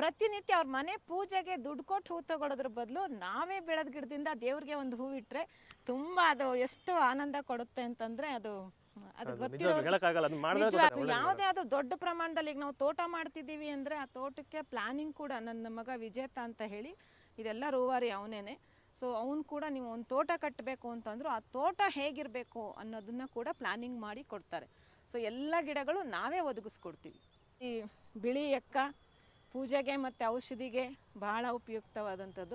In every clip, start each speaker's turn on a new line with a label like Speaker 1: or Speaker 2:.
Speaker 1: ಪ್ರತಿನಿತ್ಯ ಅವ್ರ ಮನೆ ಪೂಜೆಗೆ ದುಡ್ಡು ಕೊಟ್ಟು ಹೂ ತಗೊಳೋದ್ರ ಬದಲು ನಾವೇ ಬೆಳೆದ ಗಿಡದಿಂದ ದೇವ್ರಿಗೆ ಒಂದು ಹೂ ಇಟ್ರೆ ತುಂಬಾ ಅದು ಎಷ್ಟು ಆನಂದ ಕೊಡುತ್ತೆ ಅಂತಂದ್ರೆ ಅದು ಅದು ಗೊತ್ತಿರೋ
Speaker 2: ಹೇಳಕ್ಕಾಗಲ್ಲ
Speaker 1: ಯಾವುದೇ ಆದ್ರೂ ದೊಡ್ಡ ಪ್ರಮಾಣದಲ್ಲಿ ಈಗ ನಾವು ತೋಟ ಮಾಡ್ತಿದ್ದೀವಿ ಅಂದ್ರೆ ಆ ತೋಟಕ್ಕೆ ಪ್ಲಾನಿಂಗ್ ಕೂಡ ನನ್ನ ಮಗ ವಿಜೇತ ಅಂತ ಹೇಳಿ ಇದೆಲ್ಲ ರೂವಾರಿ ಅವನೇನೆ. ಸೊ ಅವನು ಕೂಡ ನೀವು ಒಂದು ತೋಟ ಕಟ್ಟಬೇಕು ಅಂತಂದ್ರು ಆ ತೋಟ ಹೇಗಿರಬೇಕು ಅನ್ನೋದನ್ನ ಕೂಡ ಪ್ಲಾನಿಂಗ್ ಮಾಡಿ ಕೊಡ್ತಾರೆ. ಸೊ ಎಲ್ಲ ಗಿಡಗಳು ನಾವೇ ಒದಗಿಸ್ಕೊಡ್ತೀವಿ. ಈ ಬಿಳಿ ಎಕ್ಕ ಪೂಜೆಗೆ ಮತ್ತೆ ಔಷಧಿಗೆ ಬಹಳ ಉಪಯುಕ್ತವಾದಂಥದ್ದು.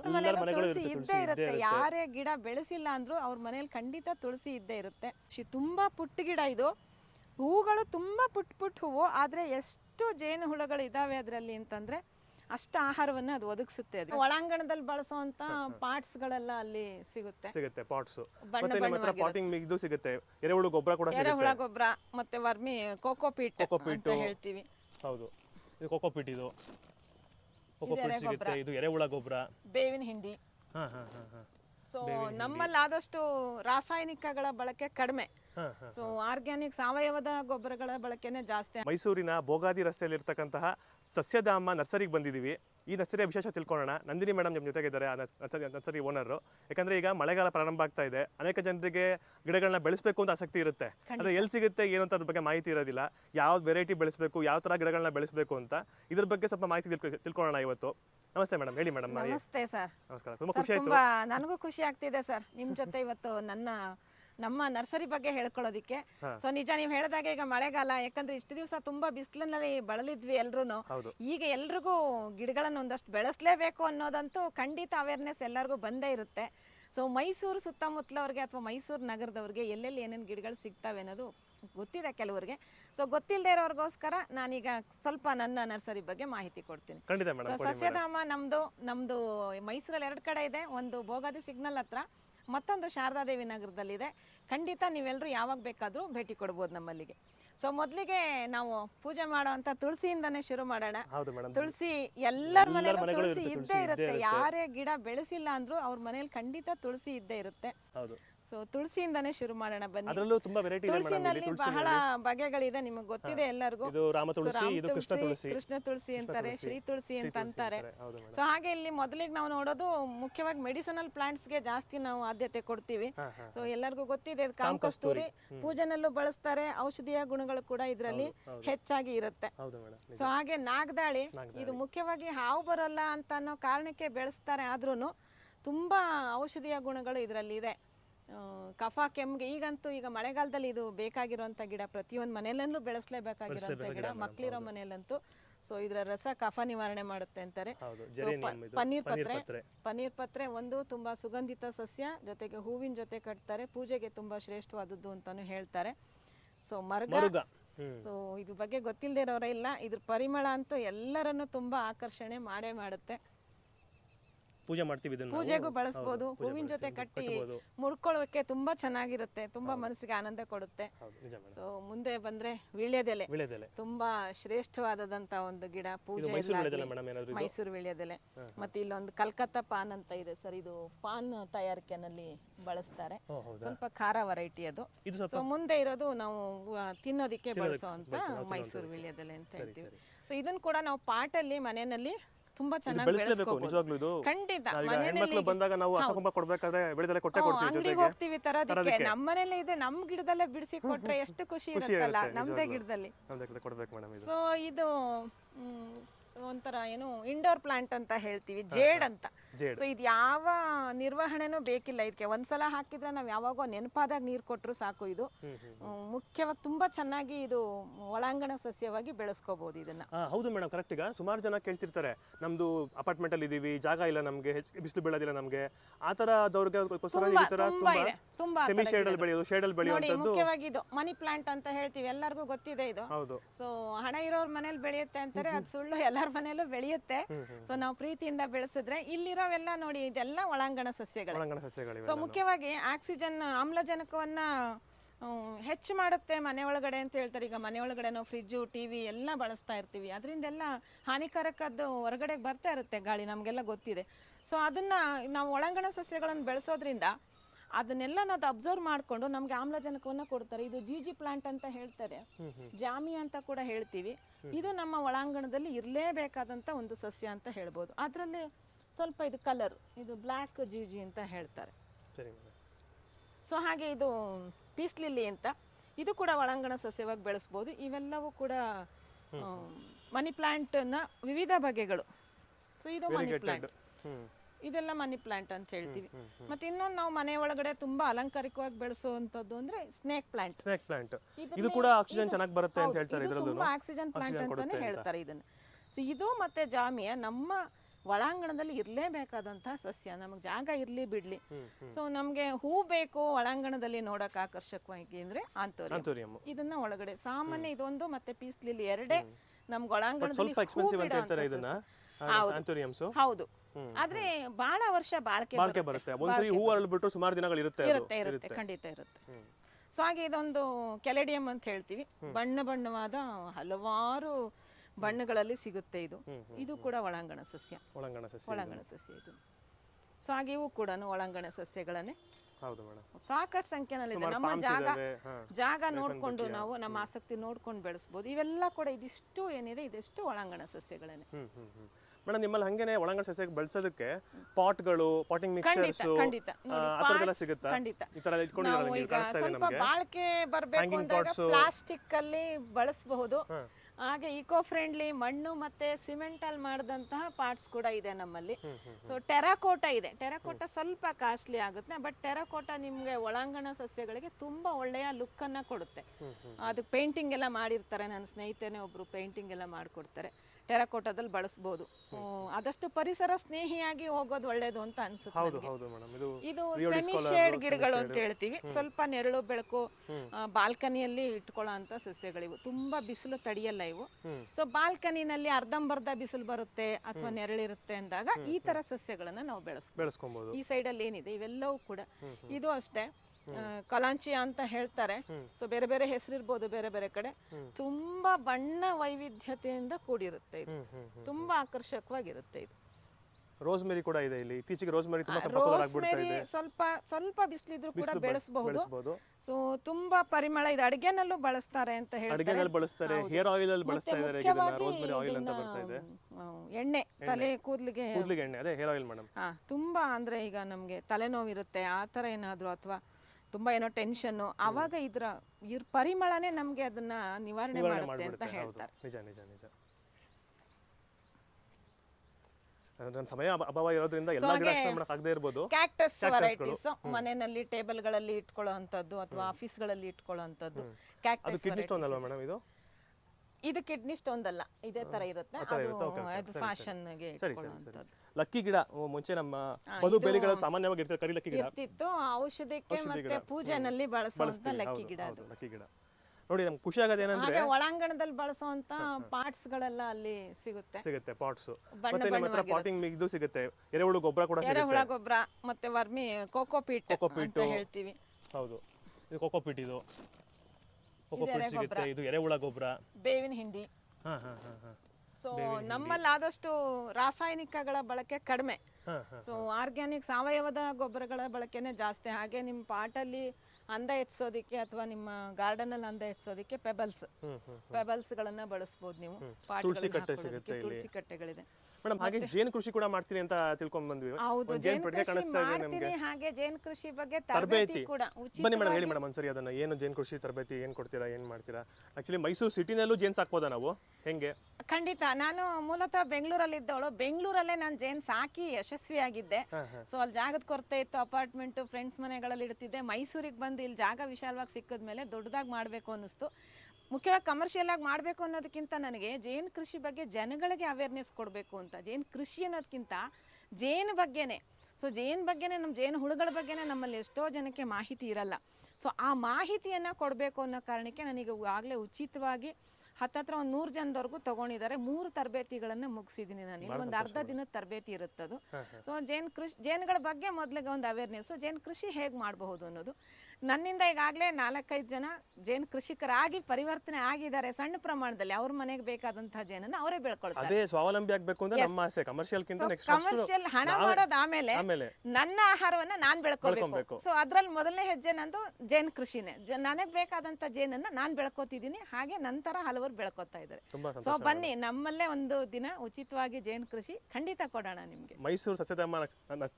Speaker 1: ತುಳಸಿ ಇದ್ದೇ ಇರುತ್ತೆ. ಯಾರೇ ಗಿಡ ಬೆಳೆಸಿಲ್ಲ ಅಂದ್ರೂ ಅವ್ರ ಮನೇಲಿ ಖಂಡಿತ ತುಳಸಿ ಇದ್ದೇ ಇರುತ್ತೆ. ಶಿ ತುಂಬಾ ಪುಟ್ಟ ಗಿಡ ಇದು. ಹೂಗಳು ತುಂಬಾ ಪುಟ್ ಪುಟ್ಟ ಹೂವು ಆದ್ರೆ ಎಷ್ಟು ಜೇನು ಹುಳಗಳು ಇದಾವೆ ಅದರಲ್ಲಿ ಅಂತಂದ್ರೆ ಅಷ್ಟು ಆಹಾರವನ್ನ ಅದು ಒದಗಿಸುತ್ತೆ ಅದು ಒಳಾಂಗಣದಲ್ಲಿ ಬಳಸುವಂತ ಪಾರ್ಟ್ಸ್ ಗಳೆಲ್ಲ ಅಲ್ಲಿ ಸಿಗುತ್ತೆ.
Speaker 2: ಸಿಗುತ್ತೆ ಪಾಟ್ಸ್. ಮತ್ತೆ ನಿಮ್ಮ ಹತ್ರ ಪಾಟಿಂಗ್ ಇದು ಸಿಗುತ್ತೆ. ಎರೆಹುಳು ಗೊಬ್ಬರ ಕೂಡ
Speaker 1: ಎರೆಹುಳ
Speaker 2: ಸಿಗುತ್ತೆ.
Speaker 1: ಗೊಬ್ಬರ ಮತ್ತೆ ವರ್ಮಿ ಕೋಕೋಪೀಟ್
Speaker 2: ಪೀಟ್
Speaker 1: ಅಂತ ಹೇಳ್ತೀವಿ.
Speaker 2: ಹೌದು. ಇದು ಕೋಕೋಪಿಟ್ ಇದು. ಕೋಕೋಪಿಟ್ ಸಿಗುತ್ತೆ ಇದು ಎರೆಹುಳ ಗೊಬ್ಬರ.
Speaker 1: ಬೇವಿನ ಹಿಂಡಿ.
Speaker 2: ಹಾ ಹಾ ಹಾ ಹಾ.
Speaker 1: ಸೊ ನಮ್ಮಲ್ಲಿ ಆದಷ್ಟು ರಾಸಾಯನಿಕಗಳ ಬಳಕೆ ಕಡಿಮೆ. ಸೊ ಆರ್ಗ್ಯಾನಿಕ್ ಸಾವಯವದ ಗೊಬ್ಬರಗಳ ಬಳಕೆನೇ ಜಾಸ್ತಿ.
Speaker 2: ಮೈಸೂರಿನ ಬೋಗಾದಿ ರಸ್ತೆಯಲ್ಲಿ ಇರ್ತಕ್ಕಂತಹ ಸಸ್ಯಧಾಮ ನರ್ಸರಿಗೆ ಬಂದಿದ್ದೀವಿ. ಈ ನರ್ಸರಿಯ ವಿಶೇಷ ತಿಳ್ಕೊಳ್ಳೋಣ. ನಂದಿನಿ ಮೇಡಮ್ ನಿಮ್ಮ ಜೊತೆಗಿದ್ದಾರೆ ಆ ನರ್ಸರಿ ನರ್ಸರಿ ಓನರು ಯಾಕಂದ್ರೆ ಈಗ ಮಳೆಗಾಲ ಪ್ರಾರಂಭ ಆಗ್ತಾ ಇದೆ. ಅನೇಕ ಜನರಿಗೆ ಗಿಡಗಳನ್ನ ಬೆಳೆಸಬೇಕು ಅಂತ ಆಸಕ್ತಿ ಇರುತ್ತೆ. ಅಂದ್ರೆ ಎಲ್ಲಿ ಸಿಗುತ್ತೆ ಏನು ಅಂತ ಅದ್ರ ಬಗ್ಗೆ ಮಾಹಿತಿ ಇರೋದಿಲ್ಲ. ಯಾವ ವೆರೈಟಿ ಬೆಳೆಸಬೇಕು ಯಾವ ತರ ಗಿಡಗಳನ್ನ ಬೆಳೆಸಬೇಕು ಅಂತ ಇದ್ರ ಬಗ್ಗೆ ಸ್ವಲ್ಪ ಮಾಹಿತಿ ತಿಳ್ಕೊ- ತಿಳ್ಕೊಳ್ಳೋಣ ಇವತ್ತು. ನಮಸ್ತೆ ಮೇಡಮ್ ಹೇಳಿ ಮೇಡಮ್
Speaker 1: ನಮಸ್ತೆ ಸರ್
Speaker 2: ನಮಸ್ಕಾರ. ತುಂಬಾ ಖುಷಿ ಆಯ್ತು.
Speaker 1: ತುಂಬಾ ನನಗೂ ಖುಷಿ ಆಗ್ತಿದೆ ಸರ್ ನಿಮ್ ಜೊತೆ ಇವತ್ತು ನನ್ನ ನಮ್ಮ ನರ್ಸರಿ ಬಗ್ಗೆ ಹೇಳ್ಕೊಳ್ಳೋದಿಕ್ಕೆ. ಸೊ ನಿಜ ನೀವು ಹೇಳಿದಾಗ ಈಗ ಮಳೆಗಾಲ ಯಾಕಂದ್ರೆ ಇಷ್ಟು ದಿವಸ ತುಂಬಾ ಬಿಸಿಲಿನಲ್ಲಿ ಬಳಲಿದ್ವಿ ಎಲ್ರು ಈಗ ಎಲ್ರಿಗೂ ಗಿಡಗಳನ್ನ ಒಂದಷ್ಟು ಬೆಳೆಸಲೇಬೇಕು ಅನ್ನೋದಂತೂ ಖಂಡಿತ ಅವೇರ್ನೆಸ್ ಎಲ್ಲರಿಗೂ ಬಂದೇ ಇರುತ್ತೆ. ಸೊ ಮೈಸೂರು ಸುತ್ತಮುತ್ತಲವ್ರಿಗೆ ಅಥವಾ ಮೈಸೂರು ನಗರದವ್ರಿಗೆ ಎಲ್ಲೆಲ್ಲಿ ಏನೇನು ಗಿಡಗಳು ಸಿಗ್ತವೆ ಅನ್ನೋದು ಗೊತ್ತಿದೆ ಕೆಲವರಿಗೆ. ಸೊ ಗೊತ್ತಿಲ್ಲದೆ ಇರೋರಿಗೋಸ್ಕರ ನಾನೀಗ ಸ್ವಲ್ಪ ನನ್ನ ನರ್ಸರಿ ಬಗ್ಗೆ ಮಾಹಿತಿ ಕೊಡ್ತೀನಿ. ಸಸ್ಯಧಾಮ ನಮ್ದು ನಮ್ದು ಮೈಸೂರಲ್ಲಿ ಎರಡು ಕಡೆ ಇದೆ. ಒಂದು ಭೋಗಾದಿ ಸಿಗ್ನಲ್ ಹತ್ರ. ಮತ್ತೊಂದು ಶಾರದಾದೇವಿ ನಗರದಲ್ಲಿದೆ. ಖಂಡಿತ ನೀವೆಲ್ಲರೂ ಯಾವಾಗ ಬೇಕಾದರೂ ಭೇಟಿ ಕೊಡ್ಬೋದು ನಮ್ಮಲ್ಲಿಗೆ. ಸೊ ಮೊದಲಿಗೆ ನಾವು ಪೂಜೆ ಮಾಡುವಂತ ತುಳಸಿಯಿಂದನೇ ಶುರು ಮಾಡೋಣ. ತುಳಸಿ ಎಲ್ಲರ ಮನೇಲೂ
Speaker 2: ಮನೆಗಳು
Speaker 1: ತುಳಸಿ ಇದ್ದೇ ಇರುತ್ತೆ. ಯಾರೇ ಗಿಡ ಬೆಳೆಸಿಲ್ಲ ಅಂದ್ರೂ ಅವ್ರ ಮನೇಲಿ ಖಂಡಿತ ತುಳಸಿ ಇದ್ದೇ ಇರುತ್ತೆ.
Speaker 2: ಹೌದು.
Speaker 1: ಸೊ ತುಳಸಿಯಿಂದಾನೇ ಶುರು ಮಾಡೋಣ ಬನ್ನಿ.
Speaker 2: ಅದರಲ್ಲೂ ತುಂಬಾ ವೆರೈಟಿ ಇದೆ ಮೇಡಮ್ ಇಲ್ಲಿ
Speaker 1: ತುಳಸಿನಲ್ಲಿ ಬಹಳ ಬಗೆಗಳಿದೆ ನಿಮಗೆ ಗೊತ್ತಿದೆ ಎಲ್ಲರಿಗೂ.
Speaker 2: ಇದು ರಾಮ ತುಳಸಿ
Speaker 1: ರಾಮ
Speaker 2: ಇದು ಕೃಷ್ಣ ತುಳಸಿ
Speaker 1: ಕೃಷ್ಣ ತುಳಸಿ ಅಂತಾರೆ ಶ್ರೀ ತುಳಸಿ ಅಂತ ಅಂತಾರೆ.
Speaker 2: ಹೌದು
Speaker 1: ಸೊ ಹಾಗೆ ಇಲ್ಲಿ ಮೊದಲಿಗೆ ನಾವು ನೋಡೋದು ಮುಖ್ಯವಾಗಿ ಮೆಡಿಸಿನಲ್ ಪ್ಲಾಂಟ್ಸ್ಗೆ ಜಾಸ್ತಿ ನಾವು ಆದ್ಯತೆ ಕೊಡ್ತೀವಿ. ಸೊ ಎಲ್ಲರಿಗೂ ಗೊತ್ತಿದೆ ಇದು ಕಾಮಕಸ್ತೂರಿ. ಪೂಜನಲ್ಲೂ ಬಳಸ್ತಾರೆ ಔಷಧೀಯ ಗುಣಗಳು ಕೂಡ ಇದರಲ್ಲಿ ಹೆಚ್ಚಾಗಿ ಇರುತ್ತೆ.
Speaker 2: ಹೌದು ಮೇಡಮ್
Speaker 1: ಸೊ ಹಾಗೆ ನಾಗದಾಳಿ ಇದು ಮುಖ್ಯವಾಗಿ ಹಾವು ಬರಲ್ಲ ಅಂತ ಅನ್ನೋ ಕಾರಣಕ್ಕೆ ಬೆಳೆಸ್ತಾರೆ ಆದ್ರೂ ತುಂಬಾ ಔಷಧೀಯ ಗುಣಗಳು ಇದರಲ್ಲಿ ಇದೆ. ಕಫ ಕೆಮ್ಗೆ ಈಗಂತೂ ಈಗ ಮಳೆಗಾಲದಲ್ಲಿ ಇದು ಬೇಕಾಗಿರುವಂತ ಗಿಡ ಪ್ರತಿಯೊಂದು ಮನೆಯಲ್ಲೂ ಬೆಳೆಸಲೇಬೇಕಾಗಿರುವಂತ ಗಿಡ ಮಕ್ಕಳಿರೋ ಮನೆಯಲ್ಲಂತೂ. ಸೊ ಇದರ ರಸ ಕಫ ನಿವಾರಣೆ ಮಾಡುತ್ತೆ ಅಂತಾರೆ. ಪನ್ನೀರ್ ಪತ್ರೆ. ಪನ್ನೀರ್ ಪತ್ರೆ ಒಂದು ತುಂಬಾ ಸುಗಂಧಿತ ಸಸ್ಯ ಜೊತೆಗೆ ಹೂವಿನ ಜೊತೆ ಕಟ್ತಾರೆ. ಪೂಜೆಗೆ ತುಂಬಾ ಶ್ರೇಷ್ಠವಾದದ್ದು ಅಂತಾನು ಹೇಳ್ತಾರೆ. ಸೊ ಮರ್ಗ. ಸೊ ಇದ್ರ ಬಗ್ಗೆ ಗೊತ್ತಿಲ್ಲದೆ ಇರೋರೇ ಇಲ್ಲ. ಇದ್ರ ಪರಿಮಳ ಅಂತೂ ಎಲ್ಲರನ್ನು ತುಂಬಾ ಆಕರ್ಷಣೆ ಮಾಡೇ ಮಾಡುತ್ತೆ.
Speaker 2: ಪೂಜೆ ಮಾಡ್ತೀವಿ ಇದನ್ನ. ನಾವು.
Speaker 1: ಪೂಜೆಗೂ ಬಳಸ್ಬೋದು ಹೂವಿನ ಜೊತೆ ಕಟ್ಟಿ. ಮುಡ್ಕೊಳ್ಳೋಕೆ ತುಂಬಾ ಚೆನ್ನಾಗಿರುತ್ತೆ ತುಂಬಾ ಮನಸ್ಸಿಗೆ ಆನಂದ ಕೊಡುತ್ತೆ.
Speaker 2: ಹೌದು ನಿಜ ಮೇಡಮ್.
Speaker 1: ಸೊ ಮುಂದೆ ಬಂದ್ರೆ ವೀಳ್ಯದೆಲೆ.
Speaker 2: ವಿಳೆದೆಲೆ
Speaker 1: ತುಂಬಾ ಶ್ರೇಷ್ಠವಾದದಂತ ಒಂದು ಗಿಡ ಪೂಜೆ
Speaker 2: ಮೈಸೂರು ವಿಳೆದೆಲೆ ಮೇಡಮ್ ಏನಾದ್ರು ಇದು?
Speaker 1: ಮೈಸೂರು ವೀಳ್ಯದೆಲೆ. ಮತ್ತೆ ಇಲ್ಲೊಂದು ಕಲ್ಕತ್ತಾ ಪಾನ್ ಅಂತ ಇದೆ ಸರ್ ಇದು ಪಾನ್ ತಯಾರಿಕೆನಲ್ಲಿ ಬಳಸ್ತಾರೆ.
Speaker 2: ಓ ಹೌದಾ?
Speaker 1: ಸ್ವಲ್ಪ ಖಾರ ವೆರೈಟಿ ಅದು.
Speaker 2: ಇದು ಸ್ವಲ್ಪ
Speaker 1: ಸೊ ಮುಂದೆ ಇರೋದು ನಾವು ಆ, ತಿನ್ನೋದಿಕ್ಕೆ ಬಳಸುವಂತ ಮೈಸೂರು ವೀಳ್ಯದೆಲೆ ಅಂತ ಹೇಳ್ತೀವಿ. ಸೊ ಇದನ್ನ ಕೂಡ ನಾವು ಪಾಟಲ್ಲಿ ಮನೆಯಲ್ಲಿ ತುಂಬಾ ಚೆನ್ನಾಗಿ
Speaker 2: ಬೆಳೆಸಲೇಬೇಕು
Speaker 1: ಬೆಳೆಸ್ಕೋಬಹುದು
Speaker 2: ನಿಜವಾಗ್ಲೂ ಇದು.
Speaker 1: ಖಂಡಿತ.
Speaker 2: ನಾವೀಗ ಹೆಣ್ಮಕ್ಳು ಬಂದಾಗ ನಾವು ಅಕ್ಕಕೊಂಬ ಕೊಡ್ಬೇಕಾದ್ರೆ ಬೆಳೆದೆಲೆ ಕೊಟ್ಟೆ ಕೊಡ್ತೀವಿ
Speaker 1: ಅಂಗಡಿಗೆ
Speaker 2: ಜೊತೆಗೆ.
Speaker 1: ಹೋಗ್ತೀವಿ ತರೋದಕ್ಕೆ. ನಮ್ಮ ಮನೇಲಿ ಇದೆ ನಮ್ ಗಿಡದಲ್ಲೇ ಬಿಡಿಸಿ ಕೊಟ್ರೆ ಎಷ್ಟು ಖುಷಿ ಇರುತ್ತಲ್ಲ? ನಮ್ದೇ ಗಿಡದಲ್ಲಿ.
Speaker 2: ನಮ್ದೇ ಕಡೆ ಕೊಡ್ಬೇಕು ಮೇಡಮ್ ಇದು.
Speaker 1: ಸೊ ಇದು ಮ್, ಒಂಥರ ಏನು ಇಂಡೋರ್ ಪ್ಲಾಂಟ್ ಅಂತ ಹೇಳ್ತೀವಿ ಜೇಡ್ ಅಂತ. ಸೊ ಇದು ಯಾವ ನಿರ್ವಹಣೆನೂ ಬೇಕಿಲ್ಲ. ಇದಕ್ಕೆ ಒಂದ್ಸಲ ಹಾಕಿದ್ರೆ ನಾವು ಯಾವಾಗೋ ನೆನಪಾದಾಗ ನೀರು ಕೊಟ್ಟರು ಸಾಕು ಇದು. ಮುಖ್ಯವಾಗಿ ತುಂಬಾ ಚೆನ್ನಾಗಿ ಇದು ಒಳಾಂಗಣ ಸಸ್ಯವಾಗಿ ಬೆಳೆಸ್ಕೋಬಹುದು ಇದನ್ನ.
Speaker 2: ಹೌದು ಮೇಡಮ್ ಕರೆಕ್ಟ್ ಈಗ. ಸುಮಾರು ಜನ ಕೇಳ್ತಿರ್ತಾರೆ ನಮ್ದು ಅಪಾರ್ಟ್ಮೆಂಟ್ ಅಲ್ಲಿ ಇದೀವಿ ಜಾಗ ಇಲ್ಲ ನಮ್ಗೆ ಬಿಸಿಲು ಬೀಳೋದಿಲ್ಲ ನಮ್ಗೆ. ಆ ಈ ತರ
Speaker 1: ತುಂಬಾ
Speaker 2: ಸೆಮಿ ಶೇಡ್ ಅಲ್ಲಿ ಬೆಳೆಯೋದು ಶೇಡ್ ಅಲ್ಲಿ
Speaker 1: ಮುಖ್ಯವಾಗಿ ಇದು ಮನಿ ಪ್ಲಾಂಟ್ ಅಂತ ಹೇಳ್ತೀವಿ ಎಲ್ಲರಿಗೂ ಗೊತ್ತಿದೆ ಇದು.
Speaker 2: ಹೌದು.
Speaker 1: ಸೊ ಹಣ ಇರೋರ್ ಮನೇಲಿ ಬೆಳೆಯುತ್ತೆ ಅಂತಾರೆ ಅದು ಸುಳ್ಳು ಎಲ್ಲರ ಮನೇಲೂ ಬೆಳೆಯುತ್ತೆ. ಸೊ ನಾವು ಪ್ರೀತಿಯಿಂದ ಬೆಳೆಸಿದ್ರೆ ಇಲ್ಲಿರೋವೆಲ್ಲ ನೋಡಿ ಇದೆಲ್ಲ ಒಳಾಂಗಣ ಸಸ್ಯಗಳು.
Speaker 2: ಒಳಾಂಗಣ ಸಸ್ಯಗಳಿವೆ
Speaker 1: ಸೊ ಮುಖ್ಯವಾಗಿ ಆಕ್ಸಿಜನ್ ಆಮ್ಲಜನಕವನ್ನ ಹ್ಮ್, ಹೆಚ್ಚು ಮಾಡುತ್ತೆ ಮನೆ ಒಳಗಡೆ ಅಂತ ಹೇಳ್ತಾರೆ. ಈಗ ಮನೆ ಒಳಗಡೆ ನಾವು ಫ್ರಿಜ್ಜು ಟಿವಿ ಎಲ್ಲ ಬಳಸ್ತಾ ಇರ್ತೀವಿ. ಅದರಿಂದೆಲ್ಲ ಹಾನಿಕಾರಕದ್ದು ಹೊರಗಡೆ ಬರ್ತಾ ಇರುತ್ತೆ ಗಾಳಿ ನಮಗೆಲ್ಲ ಗೊತ್ತಿದೆ. ಸೊ ಅದನ್ನ ನಾವು ಒಳಾಂಗಣ ಸಸ್ಯಗಳನ್ನು ಬೆಳೆಸೋದ್ರಿಂದ ಅದನ್ನೆಲ್ಲ ನಾವು ಅಬ್ಸರ್ವ್ ಮಾಡಿಕೊಂಡು ನಮಗೆ ಆಮ್ಲಜನಕವನ್ನು ಕೊಡ್ತಾರೆ. ಇದು ಜಿ ಜಿ ಪ್ಲಾಂಟ್ ಅಂತ ಹೇಳ್ತಾರೆ. ಜಾಮಿ ಅಂತ ಕೂಡ ಹೇಳ್ತೀವಿ. ಇದು ನಮ್ಮ ಒಳಾಂಗಣದಲ್ಲಿ ಇರಲೇಬೇಕಾದಂತ ಒಂದು ಸಸ್ಯ ಅಂತ ಹೇಳ್ಬೋದು. ಅದರಲ್ಲಿ ಸ್ವಲ್ಪ ಇದು ಕಲರ್ ಇದು ಬ್ಲ್ಯಾಕ್ ಜಿ ಜಿ ಅಂತ ಹೇಳ್ತಾರೆ.
Speaker 2: ಸರಿ
Speaker 1: ಸೊ ಹಾಗೆ ಇದು ಪೀಸ್ ಲಿಲ್ಲಿ ಅಂತ ಇದು ಕೂಡ ಒಳಾಂಗಣ ಸಸ್ಯವಾಗಿ ಬೆಳೆಸ್ಬೋದು. ಇವೆಲ್ಲವೂ ಕೂಡ ಮನಿ ಪ್ಲಾಂಟ್ನ ವಿವಿಧ ಬಗೆಗಳು. ಸೊ ಇದು ಮನಿ ಪ್ಲಾಂಟ್ ಇದೆಲ್ಲ ಮನಿ ಪ್ಲಾಂಟ್ ಅಂತ ಹೇಳ್ತೀವಿ. ಮತ್ತೆ ಇನ್ನೊಂದು ನಾವು ಮನೆ ಒಳಗಡೆ ತುಂಬಾ ಅಲಂಕಾರಿಕವಾಗಿ ಬೆಳೆಸುವಂತದ್ದು ಅಂದ್ರೆ ಸ್ನೇಕ್ ಪ್ಲಾಂಟ್
Speaker 2: ಸ್ನೇಕ್ ಪ್ಲಾಂಟ್ ಇದು ಕೂಡ ಆಕ್ಸಿಜನ್ ಚೆನ್ನಾಗಿ ಬರುತ್ತೆ ಅಂತ ಹೇಳ್ತಾರೆ ಇದರಲ್ಲೂ
Speaker 1: ತುಂಬಾ ಆಕ್ಸಿಜನ್ ಪ್ಲಾಂಟ್ ಅಂತಾನೆ ಹೇಳ್ತಾರೆ ಇದನ್ನ. ಸೊ ಇದು ಮತ್ತೆ ಜಾಮಿಯ ನಮ್ಮ ಒಳಾಂಗಣದಲ್ಲಿ ಇರಲೇಬೇಕಾದಂತಹ ಸಸ್ಯ ನಮಗೆ ಜಾಗ ಇರ್ಲಿ ಬಿಡ್ಲಿ. ಸೊ ನಮಗೆ ಹೂ ಬೇಕು ಒಳಾಂಗಣದಲ್ಲಿ ನೋಡಕ್ ಆಕರ್ಷಕವಾಗಿ ಅಂದ್ರೆ ಆಂತೋರಿಯಂ. ಇದನ್ನ ಒಳಗಡೆ. ಸಾಮಾನ್ಯ ಇದೊಂದು ಮತ್ತೆ ಪೀಸ್ ಲಿಲ್ಲಿ ಎರಡೇ ನಮ್ಗೆ ಒಳಾಂಗಣದಲ್ಲಿ. ಹೌದು. ಆದ್ರೆ ಬಹಳ ವರ್ಷ ಬಾಳಿಕೆ
Speaker 2: ಬಾಳ್ಕೆ ಬರುತ್ತೆ. ಒಂದ್ಸರಿ ಹೂ ಅರಳ್ಬಿಟ್ಟು ಸುಮಾರು ದಿನಗಳು ಇರುತ್ತೆ
Speaker 1: ಇರುತ್ತೆ ಇರುತ್ತೆ ಖಂಡಿತ ಇರುತ್ತೆ. ಸೊ ಹಾಗೆ ಇದೊಂದು ಕೆಲೆಡಿಯಂ ಅಂತ ಹೇಳ್ತೀವಿ. ಬಣ್ಣ ಬಣ್ಣವಾದ ಹಲವಾರು ಬಣ್ಣಗಳಲ್ಲಿ ಸಿಗುತ್ತೆ ಇದು. ಇದು ಕೂಡ ಒಳಾಂಗಣ ಸಸ್ಯ.
Speaker 2: ಒಳಾಂಗಣ ಸಸ್ಯ
Speaker 1: ಒಳಾಂಗಣ ಸಸ್ಯ ಇದು. ಸೊ ಹಾಗೆ ಇವು ಕೂಡ ಒಳಾಂಗಣ ಸಸ್ಯಗಳನ್ನೇ
Speaker 2: ಹೌದು ಮೇಡಮ್
Speaker 1: ಸಾಕಷ್ಟು
Speaker 2: ಸಂಖ್ಯೆನಲ್ಲಿ
Speaker 1: ನಮ್ಮ ಜಾಗ ಜಾಗ ನೋಡ್ಕೊಂಡು ನಾವು ನಮ್ಮ ಆಸಕ್ತಿ ನೋಡ್ಕೊಂಡು ಬೆಳೆಸ್ಬೋದು. ಇವೆಲ್ಲ ಕೂಡ ಇದಿಷ್ಟು ಏನಿದೆ ಇದಿಷ್ಟು ಒಳಾಂಗಣ
Speaker 2: ಸಸ್ಯಗಳನ್ನೇ. ಮೇಡಮ್ ನಿಮ್ಮಲ್ಲಿ ಹಂಗೇನೆ ಒಳಾಂಗಣ ಸಸ್ಯ ಬೆಳೆಸೋದಕ್ಕೆ ಪಾಟ್ಗಳು ಪಾಟಿಂಗ್
Speaker 1: ಖಂಡಿತ
Speaker 2: ಮಿಕ್ಸರ್ಸ್
Speaker 1: ಖಂಡಿತ.
Speaker 2: ಸಿಗುತ್ತಾ?
Speaker 1: ಖಂಡಿತ.
Speaker 2: ಈ ತರ ಇಟ್ಕೊಂಡಿರೋ
Speaker 1: ಸ್ವಲ್ಪ ಬಾಳ್ಕೆ ಬರಬೇಕು
Speaker 2: ಅಂತ
Speaker 1: ಪ್ಲಾಸ್ಟಿಕ್ ಅಲ್ಲಿ ಬಳಸಬಹುದು. ಹಾಗೆ ಇಕೋ ಫ್ರೆಂಡ್ಲಿ ಮಣ್ಣು ಮತ್ತೆ ಸಿಮೆಂಟ್ ಅಲ್ಲಿ ಮಾಡಿದಂತಹ ಪಾರ್ಟ್ಸ್ ಕೂಡ ಇದೆ ನಮ್ಮಲ್ಲಿ. ಸೊ ಟೆರಾಕೋಟ ಇದೆ. ಟೆರಾಕೋಟ ಸ್ವಲ್ಪ ಕಾಸ್ಟ್ಲಿ ಆಗುತ್ತೆ ಬಟ್ ಟೆರಾಕೋಟ ನಿಮ್ಗೆ ಒಳಾಂಗಣ ಸಸ್ಯಗಳಿಗೆ ತುಂಬಾ ಒಳ್ಳೆಯ ಲುಕ್ ಅನ್ನ ಕೊಡುತ್ತೆ. ಅದು ಪೇಂಟಿಂಗ್ ಎಲ್ಲ ಮಾಡಿರ್ತಾರೆ. ನನ್ನ ಸ್ನೇಹಿತನೇ ಒಬ್ರು ಪೇಂಟಿಂಗ್ ಎಲ್ಲ ಮಾಡಿಕೊಡ್ತಾರೆ. ಟೆರಾಕೋಟದಲ್ಲಿ ಬಳಸ್ಬೋದು. ಆದಷ್ಟು ಪರಿಸರ ಸ್ನೇಹಿಯಾಗಿ ಹೋಗೋದು ಒಳ್ಳೇದು ಅಂತ ಅನ್ಸುತ್ತೆ
Speaker 2: ಹೌದು
Speaker 1: ನನ್ಗೆ.
Speaker 2: ಹೌದು ಮೇಡಮ್ ಇದು
Speaker 1: ಇದು ಸೆಮಿ
Speaker 2: Discolor,
Speaker 1: ಶೇಡ್ ಗಿಡಗಳು ಅಂತ ಹೇಳ್ತೀವಿ. ಸ್ವಲ್ಪ ನೆರಳು ಬೆಳಕು ಬಾಲ್ಕನಿಯಲ್ಲಿ ಇಟ್ಕೊಳ್ಳೋ ಅಂತ ಸಸ್ಯಗಳಿವು ತುಂಬಾ ಬಿಸಿಲು ತಡೆಯಲ್ಲ ಇವು.
Speaker 2: ಹ್ಮ್.
Speaker 1: ಸೊ ಬಾಲ್ಕನಿನಲ್ಲಿ ಅರ್ಧಂಬರ್ಧ ಬಿಸಿಲು ಬರುತ್ತೆ ಅಥವಾ ನೆರಳಿರುತ್ತೆ ಅಂದಾಗ ಈ ತರ ಸಸ್ಯಗಳನ್ನ ನಾವು ಬೆಳೆಸ್ಬೋದು. ಈ ಸೈಡ್ ಅಲ್ಲಿ ಏನಿದೆ? ಇವೆಲ್ಲವೂ ಕೂಡ. ಇದು ಅಷ್ಟೇ. ಕಲಾಂಚಿ ಅಂತ ಹೇಳ್ತಾರೆ. ಸೊ ಬೇರೆ ಬೇರೆ ಹೆಸರಿರ್ಬೋದು ಬೇರೆ ಬೇರೆ ಕಡೆ. ತುಂಬಾ ಬಣ್ಣ ವೈವಿಧ್ಯತೆಯಿಂದ ಕೂಡಿರುತ್ತೆ ಇದು. ತುಂಬಾ ಆಕರ್ಷಕವಾಗಿರುತ್ತೆ ಇದು.
Speaker 2: ರೋಸ್ಮೆರಿ ಕೂಡ ಇದೆ ಇಲ್ಲಿ. ಇತ್ತೀಚೆಗೆ ರೋಸ್ಮೆರಿ ತುಂಬಾ
Speaker 1: ರೋಸ್ಮೆರಿ ಸ್ವಲ್ಪ ಸ್ವಲ್ಪ ಬಿಸಿಲಿದ್ರು ಕೂಡ ಬೆಳೆಸಬಹುದು. ಸೊ ತುಂಬಾ ಪರಿಮಳ ಇದೆ. ಅಡಿಗೆನಲ್ಲೂ ಬಳಸ್ತಾರೆ ಅಂತ ಹೇಳ್ತಾರೆ.
Speaker 2: ಅಡಿಗೆನಲ್ಲಿ ಬಳಸ್ತಾರೆ. ಹೇರ್ ಆಯಿಲ್ ಅಲ್ಲಿ ಬಳಸ್ತಾ ಇದ್ದಾರೆ ರೋಸ್ಮೆರಿ ಆಯಿಲ್ ಅಂತ ಬರ್ತಾ ಇದೆ.
Speaker 1: ಎಣ್ಣೆ ತಲೆ ಕೂದಲಿಗೆ.
Speaker 2: ಕೂದಲಿಗೆ ಎಣ್ಣೆ. ಅದೇ ಹೇರ್ ಆಯಿಲ್ ಮೇಡಮ್
Speaker 1: ಹಾ ತುಂಬಾ ಅಂದ್ರೆ ಈಗ ನಮ್ಗೆ ತಲೆನೋವು ಇರುತ್ತೆ ಆ ತರ ಏನಾದ್ರು ಅಥವಾ ತುಂಬಾ ಏನೋ ಟೆನ್ಷನ್ ಆವಾಗ ಇದ್ರ ಇವ್ರ ಪರಿಮಳನೇ ನಮ್ಗೆ ಅದನ್ನ ನಿವಾರಣೆ
Speaker 2: ನಿವಾರಣೆ
Speaker 1: ಮಾಡುತ್ತೆ ಅಂತ
Speaker 2: ಮಾಡ್ಬಿಡುತ್ತೆ ಹೌದು.
Speaker 1: ಹೇಳ್ತಾರೆ.
Speaker 2: ನಿಜ ನಿಜ ನಿಜ. ನನ್ನ ಸಮಯ ಅಭ- ಅಭಾವ ಇರೋದ್ರಿಂದ ಎಲ್ಲಾ ಗಿಡ ಅಷ್ಟೇ ಇರಬಹುದು ಆಗದೆ ಇರ್ಬೋದು.
Speaker 1: ಕ್ಯಾಕ್ಟಸ್. ವೆರೈಟೀಸ್ ಮನೆಯಲ್ಲಿ ಟೇಬಲ್ಗಳಲ್ಲಿ ಇಟ್ಕೊಳ್ಳೋ ಅಂಥದ್ದು ಅಥವಾ ಆಫೀಸ್ಗಳಲ್ಲಿ ಇಟ್ಕೊಳ್ಳೋ ಅಂಥದ್ದು
Speaker 2: ಅದು
Speaker 1: ಕ್ಯಾಕ್ಟಸ್
Speaker 2: ಕಿಡ್ನಿ ಸ್ಟೋನ್ ಅಲ್ವಾ ಮೇಡಮ್ ಇದು?
Speaker 1: ಇದು ಕಿಡ್ನಿ ಸ್ಟೋನ್ ಅಲ್ಲ ಇದೇ ತರ ಇರುತ್ತೆ.
Speaker 2: ಆ ಥರ
Speaker 1: ಅದು
Speaker 2: okay, okay.
Speaker 1: ಅದು
Speaker 2: ಸರಿ,
Speaker 1: ಫ್ಯಾಷನ್ಗೆ
Speaker 2: ಸರಿ ಸರಿ ಸರಿ.
Speaker 1: ಅಂಥದ್ದು
Speaker 2: ಲಕ್ಕಿ ಗಿಡ ಓ, ಮುಂಚೆ ನಮ್ಮ ಬದು ಬೇಲಿಗಳು ಸಾಮಾನ್ಯವಾಗಿ ಇರ್ತದೆ ಕರಿ ಲಕ್ಕಿ ಗಿಡ.
Speaker 1: ಇರ್ತಿತ್ತು. ಔಷಧಕ್ಕೆ
Speaker 2: ಔಷಧಿ
Speaker 1: ಮತ್ತೆ. ಪೂಜೆನಲ್ಲಿ ಬಳಸುವಂತ
Speaker 2: ಬಳಸ್ತೀವಿ.
Speaker 1: ಲಕ್ಕಿ ಗಿಡ
Speaker 2: ಹೌದು
Speaker 1: ಅದು.
Speaker 2: ಲಕ್ಕಿ ಗಿಡ. ನೋಡಿ ನಮ್ಗೆ ಖುಷಿ ಆಗೋದು ಏನಂದ್ರೆ
Speaker 1: ಹಾಗೆ ಒಳಾಂಗಣದಲ್ಲಿ ಬಳಸುವಂತ ಪಾರ್ಟ್ಸ್ ಗಳೆಲ್ಲ ಅಲ್ಲಿ ಸಿಗುತ್ತೆ.
Speaker 2: ಸಿಗುತ್ತೆ ಪಾಟ್ಸ್.
Speaker 1: ಬಣ್ಣ
Speaker 2: ಮತ್ತೆ ನಿಮ್ಮ ಹತ್ರ ಪಾಟಿಂಗ್ ಇದು ಸಿಗುತ್ತೆ. ಎರೆಹುಳು ಗೊಬ್ಬರ ಕೂಡ ಸಿಗುತ್ತೆ.
Speaker 1: ಎರೆಹುಳ ಗೊಬ್ಬರ ಮತ್ತೆ ವರ್ಮಿ ಕೋಕೋಪೀಟ್. ಅಂತ ಹೇಳ್ತೀವಿ.
Speaker 2: ಹೌದು. ಇದು ಕೋಕೋಪಿಟ್ ಇದು. ಕೋಕೋಪಿಟ್ ಸಿಗುತ್ತೆ ಇದು ಎರೆಹುಳ ಗೊಬ್ಬರ
Speaker 1: ಬೇವಿನ ಹಿಂಡಿ.
Speaker 2: ಹಾ ಹಾ ಹಾ ಹಾ.
Speaker 1: ಸೊ ನಮ್ಮಲ್ಲಿ ಆದಷ್ಟು ರಾಸಾಯನಿಕಗಳ ಬಳಕೆ ಕಡಿಮೆ. ಸೊ ಆರ್ಗ್ಯಾನಿಕ್ ಸಾವಯವದ ಗೊಬ್ಬರಗಳ ಬಳಕೆನೇ ಜಾಸ್ತಿ. ಹಾಗೆ ನಿಮ್ಮ ಪಾಟಲ್ಲಿ ಅಂದ ಹೆಚ್ಚಿಸೋದಕ್ಕೆ ಅಥವಾ ನಿಮ್ಮ ಗಾರ್ಡನ್ ಅಲ್ಲಿ ಅಂದ ಹೆಚ್ಚಿಸೋದಕ್ಕೆ ಪೆಬಲ್ಸ್ ಪೆಬಲ್ಸ್ ಗಳನ್ನ ಬಳಸಬಹುದು ನೀವು.
Speaker 2: ತುಳಸಿ
Speaker 1: ಕಟ್ಟೆಗಳಿದೆ.
Speaker 2: ಮೇಡಮ್ ಹಾಗೆ ಜೇನ್ ಕೃಷಿ ಕೂಡ ಮಾಡ್ತೀನಿ ಅಂತ ತಿಳ್ಕೊಂಡ್ ಬಂದ್ವಿ.
Speaker 1: ಹೌದು
Speaker 2: ಒಂದ್
Speaker 1: ಜೇನ್ ಕೃಷಿ
Speaker 2: ಕಾಣಿಸ್ತಾ ಇದೆ ನಮ್ಗೆ.
Speaker 1: ಮಾಡ್ತೀನಿ ಹಾಗೆ ಜೇನ್ ಕೃಷಿ ಬಗ್ಗೆ
Speaker 2: ತರಬೇತಿ
Speaker 1: ತರಬೇತಿ. ಕೂಡ
Speaker 2: ಬನ್ನಿ ಮೇಡಮ್ ಹೇಳಿ ಮೇಡಮ್ ಒಂದ್ಸರಿ ಅದನ್ನ. ಏನು ಜೇನ್ ಕೃಷಿ ತರಬೇತಿ ಏನ್ ಕೊಡ್ತೀರಾ ಏನ್ ಮಾಡ್ತೀರಾ? ಆಕ್ಚುಲಿ ಮೈಸೂರು ಸಿಟಿನಲ್ಲೂ ಜೇನ್ ಸಾಕ್ಬೋದಾ ನಾವು? ಹೆಂಗೆ?
Speaker 1: ಖಂಡಿತ. ನಾನು ಮೂಲತಃ ಬೆಂಗಳೂರಲ್ಲಿ ಇದ್ದವಳು. ಬೆಂಗಳೂರಲ್ಲೇ ನಾನು ಜೇನ್ ಸಾಕಿ ಯಶಸ್ವಿಯಾಗಿದ್ದೆ.
Speaker 2: ಹಾ ಹಾ.
Speaker 1: ಸೊ ಅಲ್ಲಿ ಜಾಗದ ಕೊರತೆ ಇತ್ತು ಅಪಾರ್ಟ್ಮೆಂಟ್ ಫ್ರೆಂಡ್ಸ್ ಮನೆಗಳಲ್ಲಿ ಇಡ್ತಿದ್ದೆ. ಮೈಸೂರಿಗೆ ಬಂದು ಇಲ್ಲಿ ಜಾಗ ವಿಶಾಲವಾಗಿ ಸಿಕ್ಕಿದ್ಮೇಲೆ ದೊಡ್ಡದಾಗಿ ಮಾಡಬೇಕು ಅನ್ನಿಸ್ತು. ಮುಖ್ಯವಾಗಿ ಕಮರ್ಷಿಯಲ್ ಆಗಿ ಮಾಡಬೇಕು ಅನ್ನೋದಕ್ಕಿಂತ ನನಗೆ ಜೇನು ಕೃಷಿ ಬಗ್ಗೆ ಜನಗಳಿಗೆ ಅವೇರ್ನೆಸ್ ಕೊಡಬೇಕು ಅಂತ ಜೇನು ಕೃಷಿ ಅನ್ನೋದಕ್ಕಿಂತ ಜೇನು ಬಗ್ಗೆನೇ. ಸೊ ಜೇನು ಬಗ್ಗೆನೇ ನಮ್ಮ ಜೇನು ಹುಳುಗಳ ಬಗ್ಗೆನೇ ನಮ್ಮಲ್ಲಿ ಎಷ್ಟೋ ಜನಕ್ಕೆ ಮಾಹಿತಿ ಇರಲ್ಲ. ಸೊ ಆ ಮಾಹಿತಿಯನ್ನು ಕೊಡಬೇಕು ಅನ್ನೋ ಕಾರಣಕ್ಕೆ ನನಗೆ ಆಗಲೇ ಉಚಿತವಾಗಿ ಹತ್ತತ್ರ ಒಂದು ನೂರು ಜನದವರೆಗೂ ತಗೊಂಡಿದ್ದಾರೆ. ಮೂರು ತರಬೇತಿಗಳನ್ನು ಮುಗಿಸಿದ್ದೀನಿ ನಾನು. ಒಂದು ಅರ್ಧ ದಿನದ ತರಬೇತಿ ಇರುತ್ತದು. ಸೊ ಜೇನು ಕೃಷಿ ಜೇನುಗಳ ಬಗ್ಗೆ ಮೊದಲಿಗೆ ಒಂದು ಅವೇರ್ನೆಸ್ ಜೇನು ಕೃಷಿ ಹೇಗೆ ಮಾಡಬಹುದು ಅನ್ನೋದು. ನನ್ನಿಂದ ಈಗಾಗಲೇ ನಾಲ್ಕೈದು ಜನ ಜೇನು ಕೃಷಿಕರಾಗಿ ಪರಿವರ್ತನೆ ಆಗಿದ್ದಾರೆ ಸಣ್ಣ ಪ್ರಮಾಣದಲ್ಲಿ. ಅವ್ರ ಮನೆಗೆ ಬೇಕಾದಂತಹ ಜೇನನ್ನ ಅವರೇ ಬೆಳ್ಕೊಳ್ತಾರೆ.
Speaker 2: ಅದೇ ಸ್ವಾವಲಂಬಿ ಆಗ್ಬೇಕು ಅಂತ ನಮ್ಮ ಆಸೆ. ಕಮರ್ಷಿಯಲ್ ಕಿಂತ ನೆಕ್ಸ್ಟ್
Speaker 1: ಕಮರ್ಷಿಯಲ್ ಹಣ ಮಾಡೋದು ಆಮೇಲೆ
Speaker 2: ಆಮೇಲೆ
Speaker 1: ನನ್ನ ಆಹಾರವನ್ನ ನಾನ್
Speaker 2: ಬೆಳ್ಕೊಳ್ಬೇಕು.
Speaker 1: ಸೊ ಅದ್ರಲ್ಲಿ ಮೊದಲನೇ ಹೆಜ್ಜೆ ನಂದು ಜೇನು ಕೃಷಿನೇ. ನನಗೆ ಬೇಕಾದಂತ ಜೇನನ್ನ ನಾನ್ ಬೆಳ್ಕೋತಿದ್ದೀನಿ. ಹಾಗೆ ನಂತರ ಹಲವರು ಬೆಳ್ಕೊತಾ ಇದ್ದಾರೆ. ಸೊ ಬನ್ನಿ ನಮ್ಮಲ್ಲೇ ಒಂದು ದಿನ ಉಚಿತವಾಗಿ ಜೇನು ಕೃಷಿ ಖಂಡಿತ ಕೊಡೋಣ ನಿಮ್ಗೆ.
Speaker 2: ಮೈಸೂರು ಸಸ್ಯಧಾಮ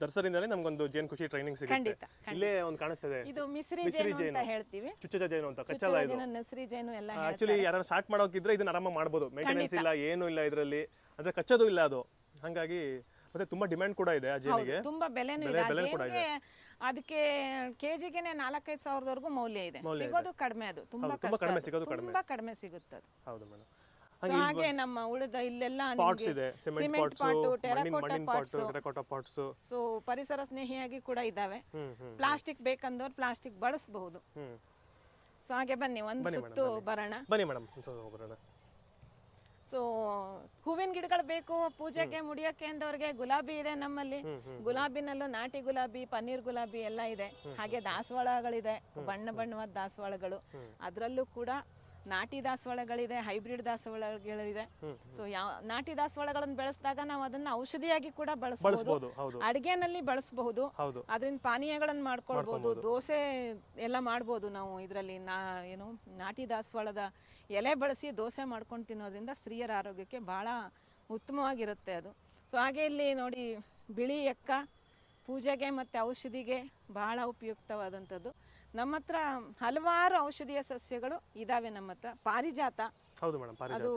Speaker 2: ನರ್ಸರಿಯಿಂದಲೇ ನಮ್ಗೊಂದು ಜೇನು ಕೃಷಿ ಟ್ರೈನಿಂಗ್ ಸಿಗುತ್ತೆ.
Speaker 1: ಖಂಡಿತ
Speaker 2: ಇಲ್ಲೇ ಒಂದು ಕಾಣಿಸ್ತದೆ.
Speaker 1: ಇದು ಮಿಸ್ರಿ
Speaker 2: ಮಿಸ್ರಿ
Speaker 1: ಜೇನು ಅಂತ. ಹೇಳ್ತೀವಿ.
Speaker 2: ಚುಚ್ಚುಜ ಜೇನು ಅಂತ ಕಚ್ಚಲ್ಲ ಇದು.
Speaker 1: ಚುಚ್ಚುವ ನಸ್ರಿ ಜೇನು ಎಲ್ಲ
Speaker 2: ಆಕ್ಚುಲಿ ಯಾರು ಸ್ಟಾರ್ಟ್ ಮಾಡೋಕಿದ್ರೆ ಇದನ್ನ ಆರಾಮ ಮಾಡಬಹುದು ಮೇಂಟೆನೆನ್ಸ್ ಇಲ್ಲ ಏನು ಇಲ್ಲ ಇದರಲ್ಲಿ. ಅಂದ್ರೆ ಕಚ್ಚೋದು ಇಲ್ಲ ಅದು. ಹಾಗಾಗಿ ಮತ್ತೆ ತುಂಬಾ ಡಿಮ್ಯಾಂಡ್ ಕೂಡ ಇದೆ ಆ ಜೇನಿಗೆ.
Speaker 1: ತುಂಬಾ ಬೆಲೆನೂ
Speaker 2: ಬೆಲೆ-
Speaker 1: ಇದೆ. ಆ ಜೇನಿಗೆ ಅದಕ್ಕೆ ಕೆಜಿಗೆನೆ ನಾಲ್ಕೈದು ಸಾವಿರದವರೆಗೂ ಮೌಲ್ಯ ಇದೆ. ಸಿಗೋದು ಕಡಿಮೆ ಅದು. ತುಂಬಾ
Speaker 2: ತುಂಬಾ ಕಡಿಮೆ. ಸಿಗೋದು ಕಡಿಮೆ.
Speaker 1: ತುಂಬಾ ಕಡಿಮೆ ಸಿಗುತ್ತೆ
Speaker 2: ಹೌದು ಮೇಡಮ್
Speaker 1: So ಹಾಗೆ ನಮ್ಮ ಉಳಿದ ಇಲ್ಲೆಲ್ಲ
Speaker 2: ಪಾಟ್ಸ್ ಇದೆ ಸಿಮೆಂಟ್
Speaker 1: ಪಾಟ್
Speaker 2: ಪಾಟ್ಸ್ ಮಣ್ಣಿನ pots
Speaker 1: pots
Speaker 2: terracotta pots
Speaker 1: so ಪರಿಸರ ಸ್ನೇಹಿಯಾಗಿ ಕೂಡ ಇದಾವೆ ಪ್ಲಾಸ್ಟಿಕ್ ಬೇಕಂದವ್ರು ಪ್ಲಾಸ್ಟಿಕ್ ಬಳಸಬಹುದು. ಸೊ ಹಾಗೆ ಬನ್ನಿ ಒಂದು ಸುತ್ತು ಬರೋಣ.
Speaker 2: ಬನ್ನಿ ಮೇಡಮ್ ಬರೋಣ.
Speaker 1: ಸೊ ಹೂವಿನ ಗಿಡಗಳು ಬೇಕು ಪೂಜೆಗೆ ಮುಡಿಯೋಕೆ ಅಂದವ್ರಿಗೆ ಗುಲಾಬಿ ಇದೆ ನಮ್ಮಲ್ಲಿ. ಗುಲಾಬಿನಲ್ಲೂ ನಾಟಿ ಗುಲಾಬಿ ಪನ್ನೀರ್ ಗುಲಾಬಿ ಎಲ್ಲ ಇದೆ. ಹಾಗೆ ದಾಸವಾಳಗಳಿದೆ ಬಣ್ಣ ಬಣ್ಣವಾದ ದಾಸವಾಳಗಳು. ಅದರಲ್ಲೂ ಕೂಡ ನಾಟಿ ದಾಸವಾಳಗಳಿದೆ ಹೈಬ್ರಿಡ್ ದಾಸವಾಳಗಳಿದೆ. ಸೊ ಯಾವ ನಾಟಿ ದಾಸವಾಳಗಳನ್ನು ಬೆಳೆಸಿದಾಗ ನಾವು ಅದನ್ನ ಔಷಧಿಯಾಗಿ ಕೂಡ ಬಳಸಬಹುದು ಅಡಿಗೆನಲ್ಲಿ ಬಳಸಬಹುದು.
Speaker 2: ಹೌದು.
Speaker 1: ಅದರಿಂದ ಪಾನೀಯಗಳನ್ನು ಮಾಡ್ಕೊಳ್ಬಹುದು ದೋಸೆ ಎಲ್ಲ ಮಾಡಬಹುದು ನಾವು ಇದರಲ್ಲಿ. ನಾ ಏನು ನಾಟಿ ದಾಸವಾಳದ ಎಲೆ ಬಳಸಿ ದೋಸೆ ಮಾಡ್ಕೊಂಡು ತಿನ್ನೋದ್ರಿಂದ ಸ್ತ್ರೀಯರ ಆರೋಗ್ಯಕ್ಕೆ ಬಹಳ ಉತ್ತಮವಾಗಿರುತ್ತೆ ಅದು. ಸೊ ಹಾಗೆ ಇಲ್ಲಿ ನೋಡಿ ಬಿಳಿ ಎಕ್ಕ ಪೂಜೆಗೆ ಮತ್ತೆ ಔಷಧಿಗೆ ಬಹಳ ಉಪಯುಕ್ತವಾದಂಥದ್ದು. ನಮ್ಮ ಹತ್ರ ಹಲವಾರು ಔಷಧೀಯ ಸಸ್ಯಗಳು ಇದಾವೆ ನಮ್ಮ ಹತ್ರ ಪಾರಿಜಾತ.
Speaker 2: ಹೌದು ಮೇಡಮ್
Speaker 1: ಅದು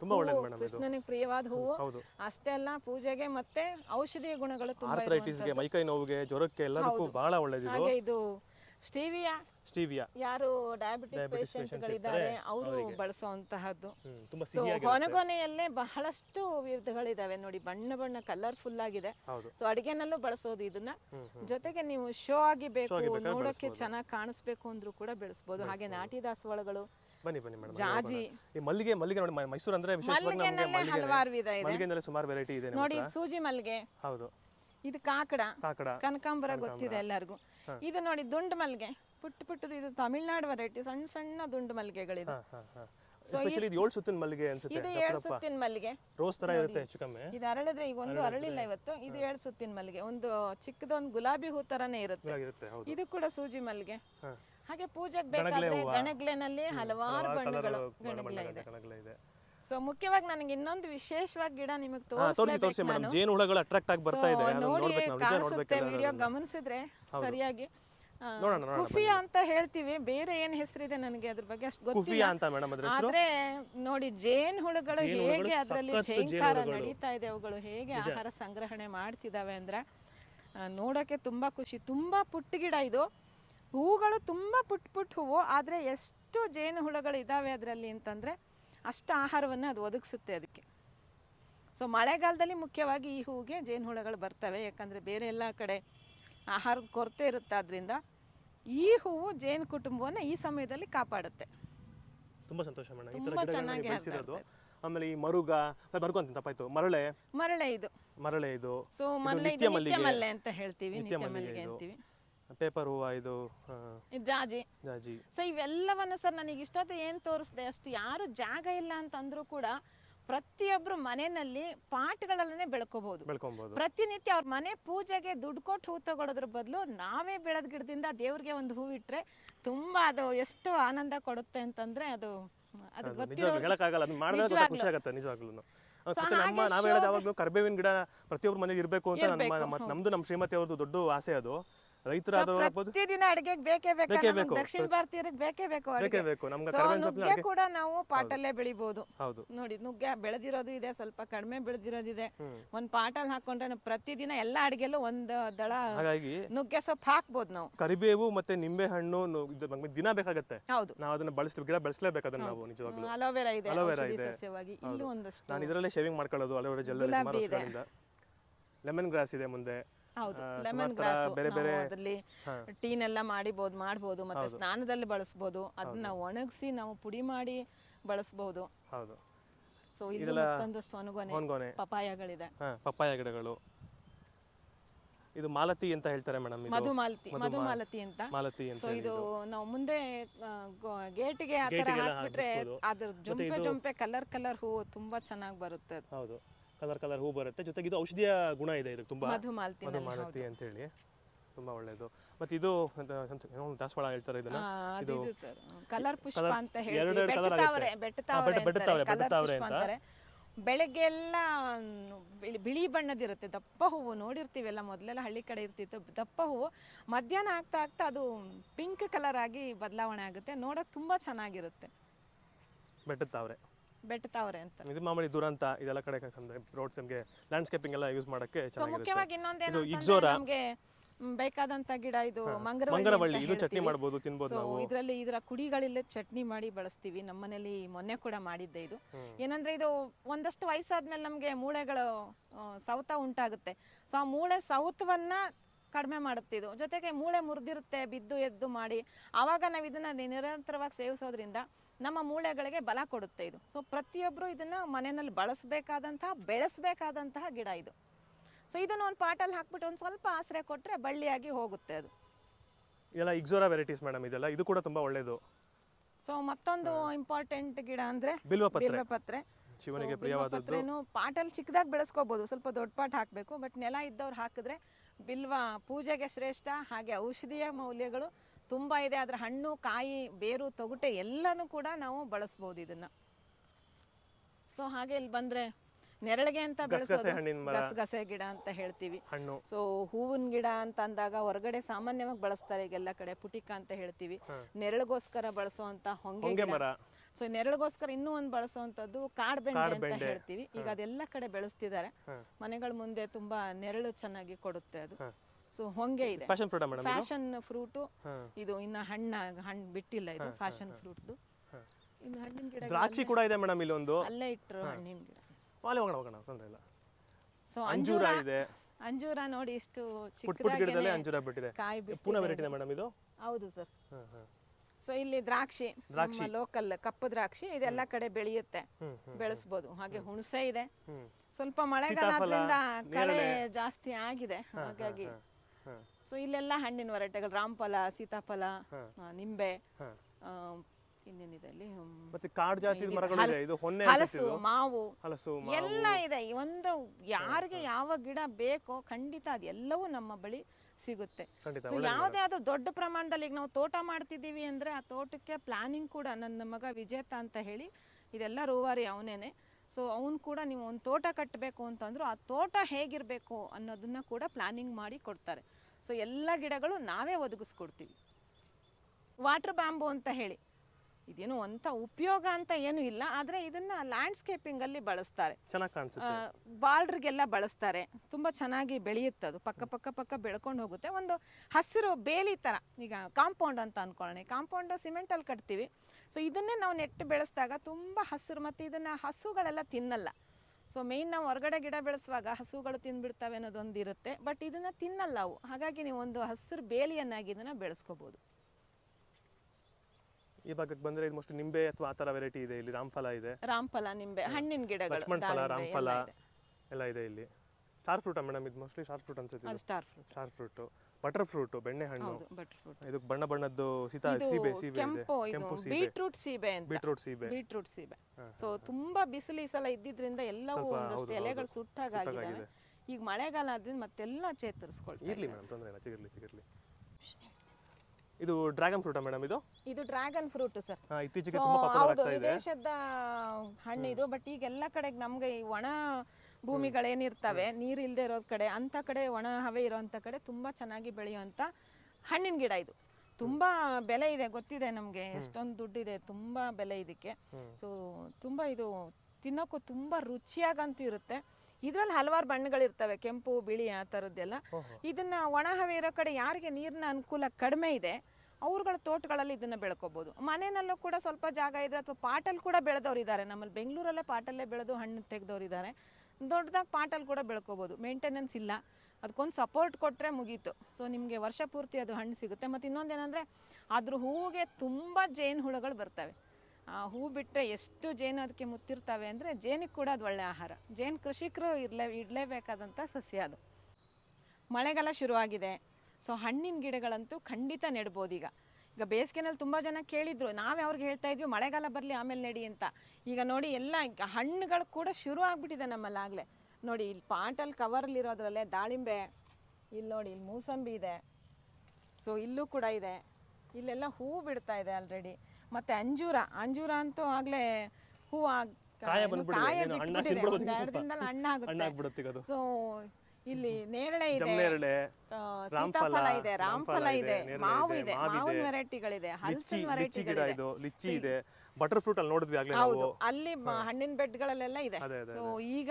Speaker 2: ತುಂಬಾ ಒಳ್ಳೇದು ಮೇಡಮ್
Speaker 1: ಕೃಷ್ಣನಿಗೆ ಪ್ರಿಯವಾದ ಹೂವು.
Speaker 2: ಹೌದು.
Speaker 1: ಅಷ್ಟೇ ಅಲ್ಲ ಪೂಜೆಗೆ ಮತ್ತೆ ಔಷಧೀಯ ಗುಣಗಳು ತುಂಬಾ
Speaker 2: ಆರ್ಥರೈಟಿಸ್ಗೆ ಮೈಕೈ ನೋವಿಗೆ ಜ್ವರಕ್ಕೆ ಎಲ್ಲದಕ್ಕೂ ಬಹಳ ಒಳ್ಳೇದು
Speaker 1: ಹಾಗೆ ಇದು ಸ್ಟೀವಿಯಾ?
Speaker 2: ಸ್ಟೀವಿಯಾ.
Speaker 1: ಯಾರು ಡಯಾಬಿಟಿಕ್ ಪೇಷಂಟ್ಗಳಿದ್ದಾರೆ ಅವರು ಬಳಸುವಂತಹದ್ದು.
Speaker 2: ತುಂಬಾ
Speaker 1: ಹೊನಗೊನೆಯಲ್ಲೇ ಬಹಳಷ್ಟು ವಿಧಗಳಿದಾವೆ ನೋಡಿ ಬಣ್ಣ ಬಣ್ಣ ಕಲರ್ಫುಲ್ ಆಗಿದೆ. ಸೊ ಅಡಿಗೆನಲ್ಲೂ ಬಳಸೋದು ಇದನ್ನ. ಜೊತೆಗೆ ನೀವು ಶೋ ಆಗಿ ಬೇಕು ನೋಡೋಕೆ ಚೆನ್ನಾಗಿ ಕಾಣಿಸ್ಬೇಕು ಅಂದ್ರೂ ಕೂಡ ಬೆಳೆಸ್ಬೋದು. ಹಾಗೆ ನಾಟಿ ದಾಸವಾಳಗಳು
Speaker 2: ಬನ್ನಿ ಬನ್ನಿ ಮೇಡಮ್
Speaker 1: ಜಾಜಿ.
Speaker 2: ಈ ಮಲ್ಲಿಗೆ ಮಲ್ಲಿಗೆ ನೋಡಿ ಮೈಸೂರು ಅಂದ್ರೆ ವಿಶೇಷವಾಗಿ ನಮಗೆ ಮಲ್ಲಿಗೆ
Speaker 1: ಹಲವಾರು ವಿಧ ಇದೆ.
Speaker 2: ಮಲ್ಲಿಗೆನಲ್ಲಿ ಸುಮಾರು ವೆರೈಟಿ ಇದೆ
Speaker 1: ನೋಡಿ ಸೂಜಿ ಮಲ್ಲಿಗೆ.
Speaker 2: ಹೌದು.
Speaker 1: ಇದು ಕಾಕಡ.
Speaker 2: ಕಾಕಡ.
Speaker 1: ಕನಕಾಂಬರ ಗೊತ್ತಿದೆ ಎಲ್ಲರಿಗೂ. ಇದು ನೋಡಿ ದುಂಡು ಮಲ್ಲಿಗೆ ಪುಟ್ಟ ಪುಟ್ಟದು ಇದು ತಮಿಳ್ನಾಡು ವೆರೈಟಿ ಸಣ್ಣ ಸಣ್ಣ ದುಂಡು
Speaker 2: ಎಸ್ಪೆಷಲಿ ಇದು ಏಳು ಸುತ್ತಿನ ಮಲ್ಲಿಗೆ ಅನ್ಸುತ್ತೆ
Speaker 1: ಇದು ಏಳು ಸುತ್ತಿನ ಮಲ್ಲಿಗೆ.
Speaker 2: ರೋಸ್ ತರ ಇರುತ್ತೆ ಹೆಚ್ಚು ಕಮ್ಮಿ.
Speaker 1: ಇದು ಅರಳಿದ್ರೆ ಈಗ ಒಂದು ಅರಳಿಲ್ಲ ಇವತ್ತು. ಇದು ಏಳು ಸುತ್ತಿನ ಮಲ್ಲಿಗೆ. ಒಂದು ಚಿಕ್ಕದೊಂದು ಗುಲಾಬಿ ಹೂ ತರನೇ ಇರುತ್ತೆ. ಇದು ಕೂಡ ಸೂಜಿ ಮಲ್ಲಿಗೆ. ಹಾಗೆ ಪೂಜೆಗೆ ಬೇಕಾದ್ರೆ ಗಣಗ್ಲೆನಲ್ಲಿ ಹಲವಾರು ಬಣ್ಣಗಳು ಗಣಗ್ಲೆ ಇದೆ. ಸೊ ಮುಖ್ಯವಾಗಿ ನನಗೆ ಇನ್ನೊಂದು ವಿಶೇಷವಾಗಿ ಗಿಡ ನಿಮಗೆ
Speaker 2: ತೋರಿಸಿ ತೋರಿಸಿ ಮೇಡಮ್. ಜೇನು ಹುಳಗಳು ಅಟ್ರಾಕ್ಟ್ ಆಗಿ ಬರ್ತಾ ಇದೆ.
Speaker 1: ನೋಡಿ ಕಾಣಿಸುತ್ತೆ ವಿಡಿಯೋ ಗಮನಿಸಿದ್ರೆ ಸರಿಯಾಗಿ. ಕುಫಿಯಾ ಅಂತ ಹೇಳ್ತೀವಿ. ಬೇರೆ ಏನ್ ಹೆಸರಿದೆ ನನಗೆ ಅದ್ರ ಬಗ್ಗೆ ಅಷ್ಟು ಗೊತ್ತಿಲ್ಲ.
Speaker 2: ಕುಫಿಯಾ ಅಂತ ಮೇಡಮ್ ಅದ್ರ ಹೆಸರು?
Speaker 1: ಆದ್ರೆ ನೋಡಿ ಜೇನ್ ಹುಳುಗಳು ಹೇಗೆ ಅದರಲ್ಲಿ ಝೇಂಕಾರ ನಡೀತಾ ಇದೆ ಅವುಗಳು ಹೇಗೆ ಆಹಾರ ಸಂಗ್ರಹಣೆ ಮಾಡ್ತಿದಾವೆ ಅಂದ್ರೆ ನೋಡಕ್ಕೆ ನೋಡೋಕೆ ತುಂಬಾ ಖುಷಿ. ತುಂಬಾ ಪುಟ್ಟ ಗಿಡ ಇದು. ಹೂಗಳು ತುಂಬಾ ಪುಟ್ ಪುಟ್ ಹೂವು. ಆದ್ರೆ ಎಷ್ಟು ಜೇನು ಹುಳುಗಳು ಇದಾವೆ ಅದರಲ್ಲಿ ಅಂತಂದ್ರೆ ಅಷ್ಟು ಆಹಾರವನ್ನು ಅದು ಒದಗಿಸುತ್ತೆ ಅದಕ್ಕೆ. ಸೊ ಮಳೆಗಾಲದಲ್ಲಿ ಮುಖ್ಯವಾಗಿ ಈ ಹೂವಿಗೆ ಜೇನುಹುಳಗಳು ಬರ್ತವೆ. ಯಾಕಂದ್ರೆ ಬೇರೆ ಎಲ್ಲ ಕಡೆ ಆಹಾರದ ಕೊರತೆ ಇರುತ್ತೆ ಅದರಿಂದ ಈ ಹೂವು ಜೇನು ಕುಟುಂಬವನ್ನು ಈ ಸಮಯದಲ್ಲಿ ಕಾಪಾಡುತ್ತೆ.
Speaker 2: ತುಂಬಾ ಸಂತೋಷ ಮೇಡಮ್. ಈ ತರ
Speaker 1: ತುಂಬಾ
Speaker 2: ಗಿಡಗಳನ್ನ
Speaker 1: ಚೆನ್ನಾಗಿ
Speaker 2: ಬೆಳೆಸಿರೋದು. ಆಮೇಲೆ ಈ ಮರುಗ ಮರುಗ ಅಂತ ತಪ್ಪಾಯ್ತು. ಮರಳೆ.
Speaker 1: ಮರಳೆ ಇದು.
Speaker 2: ಮರಳೆ ಇದು.
Speaker 1: ಸೊ
Speaker 2: ಮರಳೆ
Speaker 1: ಮಲ್ಲೆ
Speaker 2: ನಿತ್ಯ ಮಲ್ಲಿಗೆ.
Speaker 1: ಅಂತ ಹೇಳ್ತೀವಿ
Speaker 2: ನಿತ್ಯ ಮಲ್ಲಿಗೆ
Speaker 1: ಅಂತೀವಿ.
Speaker 2: ಪೇಪರ್ ಹೂವ ಇದು ಆ,
Speaker 1: ಜಾಜಿ.
Speaker 2: ಜಾಜಿ.
Speaker 1: ಸೊ ಇವೆಲ್ಲವನ್ನು ಸರ್ ನನಗೆ ಇಷ್ಟೊತ್ತು ಏನು ತೋರಿಸ್ದೆ ಅಷ್ಟು ಯಾರು ಜಾಗ ಇಲ್ಲ ಅಂತಂದ್ರೂ ಕೂಡ ಪ್ರತಿಯೊಬ್ಬರು ಮನೆಯಲ್ಲಿ ಪಾಟ್ಗಳಲ್ಲೇ ಬೆಳ್ಕೋಬಹುದು ಪ್ರತಿನಿತ್ಯ ಅವ್ರ ಮನೆ ಪೂಜೆಗೆ ದುಡ್ಡು ಕೊಟ್ಟು ಹೂ ತಗೊಳೋದ್ರ ಬದಲು ನಾವೇ ಬೆಳೆದ ಗಿಡದಿಂದ ದೇವ್ರಿಗೆ ಒಂದು ಹೂ ಇಟ್ರೆ ತುಂಬಾ ಅದು ಎಷ್ಟು ಆನಂದ ಕೊಡುತ್ತೆ ಅಂತಂದ್ರೆ ಅದು ಅದು
Speaker 2: ನಿಜವಾಗ್ಲೂ
Speaker 1: ಗೊತ್ತಿರೋ
Speaker 2: ಹೇಳಕ್ಕಾಗಲ್ಲ ಅದನ್ನ ಮಾಡಿದ್ರೆ ಗೊತ್ತಾ ಖುಷಿ ಆಗುತ್ತೆ ನಿಜವಾಗ್ಲೂ ನಮ್ಮ ನಾವ್ ಹೇಳೋದು ಯಾವಾಗ್ಲೂ ಕರ್ಬೇವಿನ ಗಿಡ ಪ್ರತಿಯೊಬ್ಬರ ಮನೆಗೆ ಇರಬೇಕು ಅಂತ ನಮ್ಮ ನಮ್ಮ- ನಮ್ದು ನಮ್ಮ ಶ್ರೀಮತಿ ಅವ್ರದ್ದು ದೊಡ್ಡ ಆಸೆ ಅದು. ರೈತರಾದ್ರೂ ಆಗ್ಬೋದು.
Speaker 1: ಪ್ರತಿದಿನ ಅಡಿಗೆಗೆ ಬೇಕೇ ಬೇಕು
Speaker 2: ಬೇಕೇ
Speaker 1: ನಮ್ಮ
Speaker 2: ಬೇಕು.
Speaker 1: ದಕ್ಷಿಣ ಭಾರತೀಯರಿಗೆ ಬೇಕೇ ಬೇಕು
Speaker 2: ಬೇಕೇ ಬೇಕು. ನಮ್ಗೆ
Speaker 1: ಸೊ
Speaker 2: ಕರ್ಬೇವಿನ ಸೊಪ್ಪಿನ
Speaker 1: ನುಗ್ಗೆ
Speaker 2: ಅಡಿಗೆ.
Speaker 1: ಕೂಡ ನಾವು ಪಾಟಲ್ಲೇ ಬೆಳಿಬಹುದು
Speaker 2: ಹೌದು.
Speaker 1: ನೋಡಿ ನುಗ್ಗೆ ಬೆಳೆದಿರೋದು ಇದೆ ಸ್ವಲ್ಪ ಕಡಿಮೆ ಬೆಳೆದಿರೋದಿದೆ.
Speaker 2: ಇದೆ
Speaker 1: ಒಂದ್ ಪಾಟಲ್ ಹಾಕೊಂಡ್ರೆ ನಾವು ಪ್ರತಿದಿನ ಎಲ್ಲಾ ಅಡಿಗೆಲ್ಲೂ ಒಂದ್ ದಳ
Speaker 2: ಹಾಗಾಗಿ
Speaker 1: ನುಗ್ಗೆ ಸೊಪ್ಪು ಹಾಕ್ಬೋದು ನಾವು.
Speaker 2: ಕರಿಬೇವು ಮತ್ತೆ ನಿಂಬೆ ಹಣ್ಣು ನು- ಇದು ನಮ್ಗೆ ದಿನ ಬೇಕಾಗತ್ತೆ.
Speaker 1: ಹೌದು.
Speaker 2: ನಾವು ಅದನ್ನ ಬಳಸ್ತೀವಿ ಗಿಡ ಬೆಳೆಸಲೇಬೇಕು ಅದನ್ನ ನಾವು ನಿಜವಾಗ್ಲೂ.
Speaker 1: ಅಲೋವೆರಾ ಇದೆ ಔಷಧಿ
Speaker 2: ಇದೆ.
Speaker 1: ಸಸ್ಯವಾಗಿ ಇಲ್ಲಿ ಒಂದಷ್ಟು
Speaker 2: ನಾನು ಇದರಲ್ಲೇ ಶೇವಿಂಗ್ ಮಾಡ್ಕೊಳ್ಳೋದು ಅಲೋವೆರಾ ಜೆಲ್
Speaker 1: ಗುಲಾಬಿ ಇದೆ.
Speaker 2: ಲೆಮನ್ ಗ್ರಾಸ್ ಇದೆ ಮುಂದೆ.
Speaker 1: ಹೌದು. ಲೆಮನ್ ಗ್ರಾಸ್
Speaker 2: ಬೇರೆ ಬೇರೆ
Speaker 1: ಅದ್ರಲ್ಲಿ ಟೀನೆಲ್ಲ ಮಾಡಿಬಹುದು ಮಾಡ್ಬೋದು ಮತ್ತೆ ಸ್ನಾನದಲ್ಲಿ ಬಳಸ್ಬೋದು. ಅದನ್ನ ಒಣಗಿಸಿ ನಾವು ಪುಡಿ ಮಾಡಿ ಬಳಸ್ಬೋದು.
Speaker 2: ಹೌದು.
Speaker 1: ಸೊ ಇಲ್ಲಿ ಮತ್ತೊಂದಷ್ಟು
Speaker 2: ಹೊನ್ಗೊನೆ
Speaker 1: ಪಪಾಯಗಳಿದೆ
Speaker 2: ಪಪ್ಪಾಯ ಗಿಡಗಳು. ಇದು ಮಾಲತಿ ಅಂತ ಹೇಳ್ತಾರೆ ಮೇಡಮ್ ಮಧು
Speaker 1: ಮಾಲತಿ
Speaker 2: ಮಧು
Speaker 1: ಮಾಲತಿ ಅಂತ.
Speaker 2: ಮಾಲತಿ ಅಂತ
Speaker 1: ಸೊ ಇದು ನಾವು ಮುಂದೆ ಗೇಟ್ಗೆ ಆ
Speaker 2: ತರ
Speaker 1: ಹಾಕ್ಬಿಟ್ರೆ. ಅದ್ರ ಜೊಂಪೆ ಜೊಂಪೆ ಕಲರ್ ಕಲರ್ ಹೂವು ತುಂಬಾ ಚೆನ್ನಾಗಿ ಬರುತ್ತೆ.
Speaker 2: ಹೌದು. ಕಲರ್ ಕಲರ್ ಹೂ ಬರುತ್ತೆ. ಜೊತೆಗೆ ಇದು ಔಷಧಿಯ ಗುಣ ಇದೆ ಇದಕ್ಕೆ ತುಂಬಾ.
Speaker 1: ಮಧುಮಾಲತಿ
Speaker 2: ಮಧುಮಾಲತಿ ಅಂತ ಹೇಳಿ ತುಂಬಾ ಒಳ್ಳೇದು. ಮತ್ತೆ ಇದು ದಾಸವಾಳ ಹೇಳ್ತಾರೆ ಇದನ್ನ.
Speaker 1: ಇದು ಕಲರ್ ಪುಷ್ಪ ಅಂತ
Speaker 2: ಹೇಳಿ
Speaker 1: ಬೆಟ್ಟತಾವರೆ ಬೆಟ್ಟತಾವರೆ
Speaker 2: ಬೆಟ್ಟ- ಬೆಟ್ಟತಾವರೆ, ಬೆಟ್ಟತಾವರೆ ಅಂತ.
Speaker 1: ಬೆಳಗ್ಗೆ ಎಲ್ಲ ಬಿಳಿ- ಬಣ್ಣದಿರುತ್ತೆ ದಪ್ಪ ಹೂವು ನೋಡಿರ್ತೀವೆಲ್ಲ ಮೊದಲೆಲ್ಲ ಹಳ್ಳಿ ಕಡೆ ಇರ್ತಿತ್ತು ದಪ್ಪ ಹೂವು. ಮಧ್ಯಾಹ್ನ ಆಗ್ತಾ ಆಗ್ತಾ ಅದು ಪಿಂಕ್ ಕಲರ್ ಆಗಿ ಬದಲಾವಣೆ ಆಗುತ್ತೆ. ನೋಡಕ್ ತುಂಬಾ ಚೆನ್ನಾಗಿರುತ್ತೆ.
Speaker 2: ಬೆಟ್ಟದ ತಾವ್ರೆ
Speaker 1: ಬೆಟ್ಟತಾವರೆ ಅಂತ.
Speaker 2: ಇದು ಮಾಮೂಲಿ ದುರಂತ ಇದೆಲ್ಲ ಕಡೆ ಅಂದ್ರೆ ರೋಡ್ಸ್ ನಮಗೆ ಲ್ಯಾಂಡ್ಸ್ಕೇಪಿಂಗ್ ಎಲ್ಲ ಯೂಸ್ ಮಾಡಕ್ಕೆ
Speaker 1: ಸೊ ಮುಖ್ಯವಾಗಿ ಇನ್ನೊಂದೇನು
Speaker 2: ಇದು ನಮ್ಗೆ
Speaker 1: ನಮಗೆ ಬೇಕಾದಂತ ಗಿಡ ಇದು ಮಂಗರ
Speaker 2: ಮಂಗರವಳ್ಳಿ ಇದು ಚಟ್ನಿ
Speaker 1: ಮಾಡಬಹುದು
Speaker 2: ಮಾಡ್ಬೋದು ತಿನ್ಬೋದು
Speaker 1: ಸೊ
Speaker 2: ನಾವು.
Speaker 1: ಇದರಲ್ಲಿ ಇದರ ಕುಡಿಗಳಿಲ್ಲ ಚಟ್ನಿ ಮಾಡಿ ಬಳಸ್ತೀವಿ. ನಮ್ಮನೇಲಿ ಮೊನ್ನೆ ಕೂಡ ಮಾಡಿದ್ದೆ ಇದು.
Speaker 2: ಹ್ಮ್.
Speaker 1: ಏನಂದ್ರೆ ಇದು ಒಂದಷ್ಟು ವಯಸ್ಸಾದ್ಮೇಲೆ ನಮಗೆ ಮೂಳೆಗಳು ಆ, ಸೌತ ಉಂಟಾಗುತ್ತೆ. ಸೊ ಆ ಮೂಳೆ ಸೌತವನ್ನ ಕಡಿಮೆ ಮಾಡುತ್ತೆ ಇದು. ಜೊತೆಗೆ ಮೂಳೆ ಮುರಿದಿರುತ್ತೆ ಬಿದ್ದು ಎದ್ದು ಮಾಡಿ. ಆವಾಗ ನಾವು ಇದನ್ನ ನಿರಂತರವಾಗಿ ಸೇವಿಸೋದ್ರಿಂದ ನಮ್ಮ ಮೂಳೆಗಳಿಗೆ ಬಲ ಕೊಡುತ್ತೆ ಇದು. ಸೊ ಪ್ರತಿಯೊಬ್ಬರು ಇದನ್ನ ಮನೆಯಲ್ಲಿ ಬಳಸಬೇಕಾದಂತಹ ಬೆಳೆಸಬೇಕಾದಂತಹ ಗಿಡ ಇದು. ಸೊ ಇದನ್ನ ಒಂದು ಪಾಟಲ್ಲಿ ಹಾಕ್ಬಿಟ್ಟು ಒಂದು ಸ್ವಲ್ಪ ಆಸರೆ ಕೊಟ್ಟರೆ ಬಳ್ಳಿಯಾಗಿ ಹೋಗುತ್ತೆ ಅದು.
Speaker 2: ಎಲ್ಲ ಇಗ್ಜೋರಾ ವೆರೈಟೀಸ್ ಮೇಡಮ್ ಇದೆಲ್ಲ. ಇದು ಕೂಡ ತುಂಬಾ ಒಳ್ಳೇದು.
Speaker 1: ಸೊ ಮತ್ತೊಂದು ಇಂಪಾರ್ಟೆಂಟ್ ಗಿಡ ಅಂದ್ರೆ
Speaker 2: ಬಿಲ್ವಪತ್ರೆ
Speaker 1: ಬಿಲ್ವಪತ್ರೆ
Speaker 2: ಶಿವನಿಗೆ ಪ್ರಿಯವಾದದ್ದು.
Speaker 1: ಬಿಲ್ವಪತ್ರೆನು ಪಾಟಲ್ಲಿ ಚಿಕ್ಕದಾಗಿ ಬೆಳೆಸ್ಕೋಬಹುದು ಸ್ವಲ್ಪ ದೊಡ್ಡ ಪಾಟ್ ಹಾಕಬೇಕು ಬಟ್ ನೆಲ ಇದ್ದವ್ರು ಹಾಕಿದ್ರೆ ಬಿಲ್ವ ಪೂಜೆಗೆ ಶ್ರೇಷ್ಠ ಹಾಗೆ ಔಷಧೀಯ ಮೌಲ್ಯಗಳು ತುಂಬಾ ಇದೆ. ಅದರ ಹಣ್ಣು ಕಾಯಿ ಬೇರು ತೊಗಟೆ ಎಲ್ಲನೂ ಕೂಡ ನಾವು ಬಳಸ್ಬೋದು ಇದನ್ನ. ಸೊ ಹಾಗೆ ಇಲ್ಲಿ ಬಂದ್ರೆ ನೆರಳಿಗೆ ಅಂತ
Speaker 2: ಗಸಗಸೆ
Speaker 1: ಗಿಡ ಅಂತ ಹೇಳ್ತೀವಿ.
Speaker 2: ಹಣ್ಣು.
Speaker 1: ಸೊ ಹೂವಿನ ಗಿಡ ಅಂತ ಅಂದಾಗ ಹೊರಗಡೆ ಸಾಮಾನ್ಯವಾಗಿ ಬಳಸ್ತಾರೆ ಈಗೆಲ್ಲ ಕಡೆ. ಪುಟಿಕ ಅಂತ ಹೇಳ್ತೀವಿ. ನೆರಳಿಗೋಸ್ಕರ ಬಳಸುವಂತ ಹೊಂಗೆ.
Speaker 2: ಮರ.
Speaker 1: ಸೊ ನೆರಳಿಗೋಸ್ಕರ ಇನ್ನೂ ಒಂದು ಬಳಸುವಂತದ್ದು ಕಾಡ್ಬೆಂಡೆ ಅಂತ ಹೇಳ್ತೀವಿ. ಈಗ ಅದೆಲ್ಲ ಕಡೆ ಬೆಳೆಸ್ತಿದ್ದಾರೆ. ಮನೆಗಳ ಮುಂದೆ ತುಂಬಾ ನೆರಳು ಚೆನ್ನಾಗಿ ಕೊಡುತ್ತೆ ಅದು. ಸೊ ಹೊಂಗೆ ಇದೆ.
Speaker 2: ಫ್ಯಾಷನ್ ಫ್ರೂಟ್ ಮೇಡಮ್ ಇದು?
Speaker 1: ಫ್ಯಾಷನ್ ಫ್ರೂಟು ಇದು ಇನ್ನ ಹಣ್ಣ ಹಣ್ಣು ಬಿಟ್ಟಿಲ್ಲ ಇದು ಫ್ಯಾಷನ್ ಫ್ರೂಟ್ದು
Speaker 2: ಹ್ಮ್.
Speaker 1: ಇನ್ನು ಹಣ್ಣಿನ ಗಿಡ
Speaker 2: ದ್ರಾಕ್ಷಿ ಕೂಡ ಇದೆ ಮೇಡಮ್ ಇಲ್ಲೊಂದು.
Speaker 1: ಅಲ್ಲೇ ಇಟ್ರು ಹಣ್ಣಿನ ಗಿಡ.
Speaker 2: ಅಲ್ಲಿ ಹೋಗೋಣ ಹೋಗೋಣ ತೊಂದ್ರೆ ಇಲ್ಲ.
Speaker 1: ಸೊ
Speaker 2: ಅಂಜೂರ ಇದೆ.
Speaker 1: ಅಂಜೂರ ನೋಡಿ ಇಷ್ಟು ಚಿಕ್ಕದಾಗಿ
Speaker 2: ಅಂಜೂರ ಬಿಟ್ಟಿದೆ.
Speaker 1: ಕಾಯಿ
Speaker 2: ಪೂನ
Speaker 1: ಬಿಟ್ಟಿದೆ
Speaker 2: ವೆರೈಟಿ ಮೇಡಮ್ ಇದು?
Speaker 1: ಹೌದು ಸರ್. ಸೊ ಇಲ್ಲಿ ದ್ರಾಕ್ಷಿ
Speaker 2: ದ್ರಾಕ್ಷಿ.
Speaker 1: ಲೋಕಲ್ ಕಪ್ಪು ದ್ರಾಕ್ಷಿ ಇದೆಲ್ಲ ಕಡೆ ಬೆಳೆಯುತ್ತೆ. ಬೆಳೆಸ್ಬೋದು. ಹಾಗೆ ಹುಣಸೆ ಇದೆ. ಸ್ವಲ್ಪ ಮಳೆಗಾಲ
Speaker 2: ಸೀತಾಫಲ,
Speaker 1: ಆದ್ರಿಂದ ಕಳೆ ಜಾಸ್ತಿ ಆಗಿದೆ. ಹಾಗಾಗಿ ಸೊ ಇಲ್ಲೆಲ್ಲ ಹಣ್ಣಿನ ವೆರೈಟಿಗಳು ರಾಮಫಲ ಸೀತಾಫಲ ನಿಂಬೆ ಇನ್ನೇನಿದೆ ಅಲ್ಲಿ?
Speaker 2: ಮತ್ತೆ ಕಾಡ್ ಜಾತಿ
Speaker 1: ಹಲಸು-
Speaker 2: ಇದು ಹೊನ್ನೆ
Speaker 1: ಹಲಸು. ಮಾವು.
Speaker 2: ಹಲಸು
Speaker 1: ಎಲ್ಲ ಇದೆ. ಈ ಒಂದು ಯಾರಿಗೆ ಯಾವ ಗಿಡ ಬೇಕೋ ಖಂಡಿತ ಅದೆಲ್ಲವೂ ನಮ್ಮ ಬಳಿ ಸಿಗುತ್ತೆ. ಯಾವುದೇ ಆದ್ರೂ ದೊಡ್ಡ ಪ್ರಮಾಣದಲ್ಲಿ ಈಗ ನಾವು ತೋಟ ಮಾಡ್ತಿದ್ದೀವಿ ಅಂದ್ರೆ ಆ ತೋಟಕ್ಕೆ ಪ್ಲಾನಿಂಗ್ ಕೂಡ ನನ್ನ ಮಗ ವಿಜೇತ ಅಂತ ಹೇಳಿ ಇದೆಲ್ಲ ರೂವಾರಿ ಅವನೇನೆ. ಸೊ ಅವನು ಕೂಡ ನೀವು ಒಂದು ತೋಟ ಕಟ್ಟಬೇಕು ಅಂತಂದ್ರು ಆ ತೋಟ ಹೇಗಿರಬೇಕು ಅನ್ನೋದನ್ನ ಕೂಡ ಪ್ಲಾನಿಂಗ್ ಮಾಡಿ ಕೊಡ್ತಾರೆ. ಸೊ ಎಲ್ಲ ಗಿಡಗಳು ನಾವೇ ಒದಗಿಸ್ಕೊಡ್ತೀವಿ. ವಾಟರ್ ಬ್ಯಾಂಬು ಅಂತ ಹೇಳಿ. ಇದೇನು ಅಂತ ಉಪಯೋಗ ಅಂತ ಏನು ಇಲ್ಲ ಆದರೆ ಇದನ್ನ ಲ್ಯಾಂಡ್ಸ್ಕೇಪಿಂಗ್ ಅಲ್ಲಿ ಬಳಸ್ತಾರೆ. ಬಾಲ್ಡ್ರಿಗೆಲ್ಲ ಬಳಸ್ತಾರೆ. ತುಂಬಾ ಚೆನ್ನಾಗಿ ಬೆಳೆಯುತ್ತೆ ಅದು. ಪಕ್ಕ ಪಕ್ಕ ಪಕ್ಕ ಬೆಳ್ಕೊಂಡು ಹೋಗುತ್ತೆ. ಒಂದು ಹಸಿರು ಬೇಲಿ ತರ ಈಗ ಕಾಂಪೌಂಡ್ ಅಂತ ಅನ್ಕೊಳ್ಳೋಣ. ಕಾಂಪೌಂಡ್ ಸಿಮೆಂಟ್ ಅಲ್ಲಿ ಕಟ್ತೀವಿ. ಸೊ ಇದನ್ನೇ ನಾವು ನೆಟ್ಟು ಬೆಳೆಸಿದಾಗ ತುಂಬ ಹಸಿರು ಮತ್ತು ಇದನ್ನು ಹಸುಗಳೆಲ್ಲ ತಿನ್ನಲ್ಲ. ಸೊ ಮೇಯ್ನ್ ನಾವು ಹೊರಗಡೆ ಗಿಡ ಬೆಳೆಸುವಾಗ ಹಸುಗಳು ತಿಂದುಬಿಡ್ತವೆ ಅನ್ನೋದೊಂದು ಇರುತ್ತೆ ಬಟ್ ಇದನ್ನು ತಿನ್ನಲ್ಲ ಅವು. ಹಾಗಾಗಿ ನೀವು ಒಂದು ಹಸಿರು ಬೇಲಿಯನ್ನಾಗಿ ಇದನ್ನು ಬೆಳೆಸ್ಕೋಬೋದು.
Speaker 2: ಈ ಭಾಗಕ್ಕೆ ಬಂದ್ರೆ ಇದು ಮೋಸ್ಟ್ ನಿಂಬೆ ಅಥವಾ ಆ ತರ ವೆರೈಟಿ ಇದೆ ಇಲ್ಲಿ. ರಾಮಫಲ ಇದೆ.
Speaker 1: ರಾಮಫಲ ನಿಂಬೆ ಹಣ್ಣಿನ ಗಿಡಗಳು
Speaker 2: ಲಕ್ಷ್ಮಣ ಫಲ ರಾಮಫಲ
Speaker 1: ಎಲ್ಲ ಇದೆ.
Speaker 2: ಇಲ್ಲಿ. ಸ್ಟಾರ್ ಫ್ರೂಟ್ ಮೇಡಮ್ ಇದು ಮೋಸ್ಟ್ಲಿ ಸ್ಟಾರ್ ಫ್ರೂಟ್ ಅನ್ಸುತ್ತೆ
Speaker 1: star fruit
Speaker 2: star fruit butter fruit ಬೆಣ್ಣೆ ಹಣ್ಣು.
Speaker 1: ಹೌದು ಬಟರ್ ಫ್ರೂಟ್.
Speaker 2: ಬಣ್ಣ ಬಣ್ಣದ್ದು ಸೀತಾ ಸೀಬೆ ಸೀಬೆ ಇದೆ.
Speaker 1: ಕೆಂಪು ಇದು
Speaker 2: ಸೀಬೆ.
Speaker 1: ಬೀಟ್ರೂಟ್ ಸೀಬೆ ಅಂತ.
Speaker 2: ಬೀಟ್ರೂಟ್ ಸೀಬೆ.
Speaker 1: ಬೀಟ್ರೂಟ್ ಸೀಬೆ. ಸೊ ತುಂಬಾ ಬಿಸಿಲು ಈ ಸಲ ಇದ್ದಿದ್ರಿಂದ ಎಲ್ಲವೂ
Speaker 2: ಸ್ವಲ್ಪ
Speaker 1: ಒಂದಷ್ಟು
Speaker 2: ಹೌದು,
Speaker 1: ಎಲೆಗಳು ಸುಟ್ಟಾಗ
Speaker 2: ಸುಟ್ಟಾಗಿದೆ.
Speaker 1: ಈಗ ಮಳೆಗಾಲ ಆದ್ರಿಂದ ಮತ್ತೆಲ್ಲ ಚೇತರಿಸ್ಕೊಳ್ತೀವಿ
Speaker 2: ಇರ್ಲಿ ಮೇಡಮ್ ತೊಂದರೆ ಇಲ್ಲ ಚಿಗಿರ್ಲಿ ಚಿಗಿರ್ಲಿ. ಇದು ಡ್ರ್ಯಾಗನ್ ಫ್ರೂಟಾ ಮೇಡಮ್ ಇದು?
Speaker 1: ಇದು ಡ್ರ್ಯಾಗನ್ ಫ್ರೂಟ್ ಸರ್.
Speaker 2: ಹಾ, ಇತ್ತೀಚೆಗೆ ತುಂಬಾ
Speaker 1: ಹೌದು
Speaker 2: ಆಗ್ತಾ ಇದೆ.
Speaker 1: ವಿದೇಶದ ಹಣ್ಣು ಇದು ಬಟ್ ಈಗ ಎಲ್ಲ ಕಡೆಗೆ ನಮ್ಗೆ ಈ ಒಣ ಭೂಮಿಗಳೇನಿರ್ತವೆ ನೀರು ಇಲ್ಲದೆ ಇರೋ ಕಡೆ ಅಂತ ಕಡೆ ಒಣ ಹವೆ ಇರೋವಂಥ ಕಡೆ ತುಂಬಾ ಚೆನ್ನಾಗಿ ಬೆಳೆಯುವಂಥ ಹಣ್ಣಿನ ಗಿಡ ಇದು. ತುಂಬಾ ಬೆಲೆ ಇದೆ ಗೊತ್ತಿದೆ ನಮಗೆ ಎಷ್ಟೊಂದು ದುಡ್ಡಿದೆ ತುಂಬಾ ಬೆಲೆ ಇದಕ್ಕೆ. ಸೊ ತುಂಬಾ ಇದು ತಿನ್ನೋಕ್ಕೂ ತುಂಬಾ ರುಚಿಯಾಗಂತೂ ಇರುತ್ತೆ. ಇದ್ರಲ್ಲಿ ಹಲವಾರು ಬಣ್ಣಗಳಿರ್ತವೆ ಕೆಂಪು ಬಿಳಿ ಆ ಥರದ್ದೆಲ್ಲ. ಇದನ್ನ ಒಣ ಹವೆ ಇರೋ ಕಡೆ ಯಾರಿಗೆ ನೀರಿನ ಅನುಕೂಲ ಕಡಿಮೆ ಇದೆ ಅವ್ರುಗಳ ತೋಟಗಳಲ್ಲಿ ಇದನ್ನ ಬೆಳ್ಕೋಬಹುದು ಮನೆಯಲ್ಲೂ ಕೂಡ ಸ್ವಲ್ಪ ಜಾಗ ಇದೆ ಅಥವಾ ಪಾಟಲ್ಲಿ ಕೂಡ ಬೆಳೆದವರು ಇದ್ದಾರೆ ನಮ್ಮಲ್ಲಿ ಬೆಂಗಳೂರಲ್ಲೇ ಪಾಟಲ್ಲೇ ಬೆಳೆದು ಹಣ್ಣು ತೆಗೆದವ್ರು ಇದ್ದಾರೆ ದೊಡ್ಡದಾಗಿ ಪಾಟಲ್ಲಿ ಕೂಡ ಬೆಳ್ಕೋಬೋದು. ಮೇಂಟೆನೆನ್ಸ್ ಇಲ್ಲ. ಅದಕ್ಕೊಂದು ಸಪೋರ್ಟ್ ಕೊಟ್ಟರೆ ಮುಗೀತು. ಸೊ ನಿಮಗೆ ವರ್ಷ ಪೂರ್ತಿ ಅದು ಹಣ್ಣು ಸಿಗುತ್ತೆ. ಮತ್ತು ಇನ್ನೊಂದೇನೆಂದರೆ ಅದ್ರ ಹೂವಿಗೆ ತುಂಬ ಜೇನು ಹುಳುಗಳು ಬರ್ತವೆ. ಆ ಹೂ ಬಿಟ್ಟರೆ ಎಷ್ಟು ಜೇನು ಅದಕ್ಕೆ ಮುತ್ತಿರ್ತವೆ ಅಂದರೆ, ಜೇನಿಗೆ ಕೂಡ ಅದು ಒಳ್ಳೆ ಆಹಾರ. ಜೇನು ಕೃಷಿಕರು ಇರಲೇ ಇಡಲೇಬೇಕಾದಂಥ ಸಸ್ಯ ಅದು. ಮಳೆಗಾಲ ಶುರುವಾಗಿದೆ. ಸೊ ಹಣ್ಣಿನ ಗಿಡಗಳಂತೂ ಖಂಡಿತ ನೆಡ್ಬೋದು ಈಗ ಈಗ ಬೇಸಿಗೆನಲ್ಲಿ ತುಂಬ ಜನ ಕೇಳಿದ್ರು ನಾವೇ ಅವ್ರಿಗೆ ಹೇಳ್ತಾ ಇದ್ವಿ ಮಳೆಗಾಲ ಬರಲಿ ಆಮೇಲೆ ನಡಿ ಅಂತ. ಈಗ ನೋಡಿ ಎಲ್ಲ ಹಣ್ಣುಗಳು ಕೂಡ ಶುರು ಆಗ್ಬಿಟ್ಟಿದೆ ನಮ್ಮಲ್ಲಿ ಆಗಲೇ. ನೋಡಿ ಇಲ್ಲಿ ಪಾಟಲ್ಲಿ ಕವರಲ್ಲಿರೋದ್ರಲ್ಲೇ ದಾಳಿಂಬೆ ಇಲ್ಲಿ ನೋಡಿ ಇಲ್ಲಿ ಮೂಸಂಬಿ ಇದೆ. ಸೊ ಇಲ್ಲೂ ಕೂಡ ಇದೆ. ಇಲ್ಲೆಲ್ಲ ಹೂ ಬಿಡ್ತಾ ಇದೆ ಆಲ್ರೆಡಿ ಮತ್ತೆ ಅಂಜೂರ ಅಂಜೂರ ಅಂತೂ ಆಗ್ಲೇ ಹೂ ಆಗ್-
Speaker 2: ಕಾಯ
Speaker 1: ಬಿಟ್ಬಿಟ್ಟಿದೆ. ಹಣ್ಣಾಗುತ್ತೆ. ಸೊ ಇಲ್ಲಿ ನೇರಳೆ ಇದೆ.
Speaker 2: ಜಮನೇರಳೆ
Speaker 1: ಆ,
Speaker 2: ರಾಮ್ಫಲ,
Speaker 1: ಸೀತಾಫಲ ಇದೆ
Speaker 2: ರಾಮ್ಫಲ ಇದೆ,
Speaker 1: ಮಾವು
Speaker 2: ಇದೆ,
Speaker 1: ಮಾವಿನ ವೆರೈಟಿಗಳಿದೆ
Speaker 2: ಲಿಚ್ಚಿ
Speaker 1: ಹಲಸಿನ
Speaker 2: ಲಿಚ್ಚಿ ಗಿಡ
Speaker 1: ವೆರೈಟಿಗಳಿದೆ.
Speaker 2: ಇದು ಲಿಚ್ಚಿ ಇದೆ. ಬಟರ್ ಫ್ರೂಟ್ ಅಲ್ಲಿ ನೋಡಿದ್ವಿ ಆಗ್ಲೇ
Speaker 1: ಹೌದು
Speaker 2: ನಾವು.
Speaker 1: ಅಲ್ಲಿ ಮ- ಹಣ್ಣಿನ ಬೆಡ್ಗಳಲ್ಲೆಲ್ಲ ಇದೆ. ಸೊ ಈಗ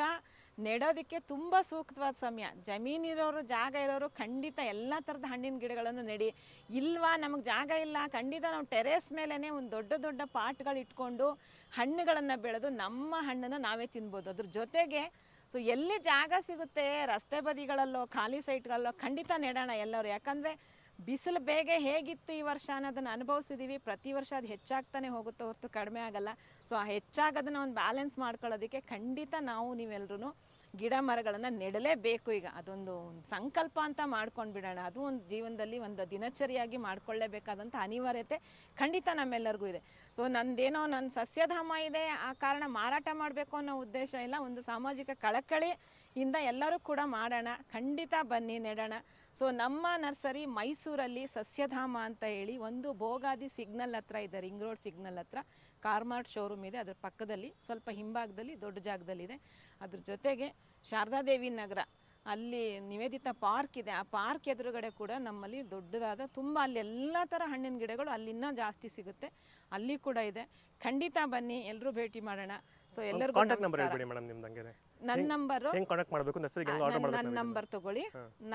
Speaker 1: ನೆಡೋದಕ್ಕೆ ತುಂಬಾ ಸೂಕ್ತವಾದ ಸಮಯ. ಜಮೀನ್ ಇರೋರು ಜಾಗ ಇರೋರು ಖಂಡಿತ ಎಲ್ಲಾ ತರದ ಹಣ್ಣಿನ ಗಿಡಗಳನ್ನು ನೆಡಿ. ಇಲ್ವಾ ನಮಗೆ ಜಾಗ ಇಲ್ಲ ಖಂಡಿತ ನಾವು ಟೆರೇಸ್ ಮೇಲೇನೆ ಒಂದು ದೊಡ್ಡ ದೊಡ್ಡ ಪಾಟ್ಗಳು ಇಟ್ಕೊಂಡು ಹಣ್ಣುಗಳನ್ನು ಬೆಳೆದು ನಮ್ಮ ಹಣ್ಣನ್ನು ನಾವೇ ತಿನ್ಬೋದು. ಅದ್ರ ಜೊತೆಗೆ ಸೊ ಎಲ್ಲಿ ಜಾಗ ಸಿಗುತ್ತೆ ರಸ್ತೆ ಬದಿಗಳಲ್ಲೋ, ಖಾಲಿ ಸೈಟ್ಗಳಲ್ಲೋ, ಖಂಡಿತ ನೆಡೋಣ ಎಲ್ಲರೂ. ಯಾಕಂದರೆ ಬಿಸಿಲು ಬೇಗ ಹೇಗಿತ್ತು ಈ ವರ್ಷ ಅನ್ನೋದನ್ನು ಅನುಭವಿಸಿದ್ದೀವಿ ಪ್ರತಿ ವರ್ಷ ಅದು ಹೆಚ್ಚಾಗ್ತಾನೆ ಹೋಗುತ್ತೆ ಹೊರತು ಕಡಿಮೆ ಆಗಲ್ಲ. ಸೊ ಆ ಹೆಚ್ಚಾಗೋದನ್ನ ಒಂದು ಬ್ಯಾಲೆನ್ಸ್ ಮಾಡ್ಕೊಳ್ಳೋದಕ್ಕೆ ಖಂಡಿತ ನಾವು ನೀವೆಲ್ಲರೂ ಗಿಡ ಮರಗಳನ್ನು ನೆಡಲೇಬೇಕು ಈಗ. ಅದೊಂದು ಸಂಕಲ್ಪ ಅಂತ ಮಾಡ್ಕೊಂಡು ಬಿಡೋಣ. ಅದು ಒಂದು ಜೀವನದಲ್ಲಿ ಒಂದು ದಿನಚರಿಯಾಗಿ ಮಾಡ್ಕೊಳ್ಳೇಬೇಕಾದಂಥ ಅನಿವಾರ್ಯತೆ ಖಂಡಿತ ನಮ್ಮೆಲ್ಲರಿಗೂ ಇದೆ. ಸೊ ನಂದೇನೋ ನನ್ನ ಸಸ್ಯಧಾಮ ಇದೆ, ಆ ಕಾರಣ ಮಾರಾಟ ಮಾಡಬೇಕು ಅನ್ನೋ ಉದ್ದೇಶ ಇಲ್ಲ. ಒಂದು ಸಾಮಾಜಿಕ ಕಳಕಳಿಯಿಂದ ಎಲ್ಲರೂ ಕೂಡ ಮಾಡೋಣ. ಖಂಡಿತ ಬನ್ನಿ, ನೆಡೋಣ. ಸೊ ನಮ್ಮ ನರ್ಸರಿ ಮೈಸೂರಲ್ಲಿ ಸಸ್ಯಧಾಮ ಅಂತ ಹೇಳಿ ಒಂದು ಭೋಗಾದಿ ಸಿಗ್ನಲ್ ಹತ್ರ ಇದೆ, ರಿಂಗ್ ರೋಡ್ ಸಿಗ್ನಲ್ ಹತ್ರ. ಕಾರ್ಮಾರ್ಟ್ ಶೋರೂಮ್ ಇದೆ. ಅದ್ರ ಪಕ್ಕದಲ್ಲಿ ಸ್ವಲ್ಪ ಹಿಂಭಾಗದಲ್ಲಿ ದೊಡ್ಡ ಜಾಗದಲ್ಲಿದೆ. ಅದ್ರ ಜೊತೆಗೆ ಶಾರದಾದೇವಿ ನಗರ ಅಲ್ಲಿ ನಿವೇದಿತ ಪಾರ್ಕ್ ಇದೆ. ಆ ಪಾರ್ಕ್ ಎದುರುಗಡೆ ಕೂಡ ನಮ್ಮಲ್ಲಿ ದೊಡ್ಡದಾದ ತುಂಬ ಅಲ್ಲಿ ಎಲ್ಲ ಥರ ಹಣ್ಣಿನ ಗಿಡಗಳು ಅಲ್ಲಿನ್ನ ಜಾಸ್ತಿ ಸಿಗುತ್ತೆ. ಅಲ್ಲಿ ಕೂಡ ಇದೆ. ಖಂಡಿತ ಬನ್ನಿ ಎಲ್ಲರೂ ಭೇಟಿ ಮಾಡೋಣ. ಸೊ ಎಲ್ಲರಿಗೂ
Speaker 2: ಕಾಂಟ್ಯಾಕ್ಟ್ ನಂಬರ್
Speaker 1: ನಮಸ್ಕಾರ.
Speaker 2: ಹೇಳ್ಬಿಡಿ ಮೇಡಮ್ ನಿಮ್ದು ಹಂಗೆ
Speaker 1: ನನ್ನ ನಂಬರು
Speaker 2: ಹೆಂಗ್ ಕಾಂಟ್ಯಾಕ್ಟ್ ಮಾಡಬೇಕು? ನರ್ಸರಿಗೆ ಹೆಂಗ್ ಆರ್ಡರ್
Speaker 1: ನನ್ನ ನಂಬರ್ ತಗೊಳ್ಳಿ.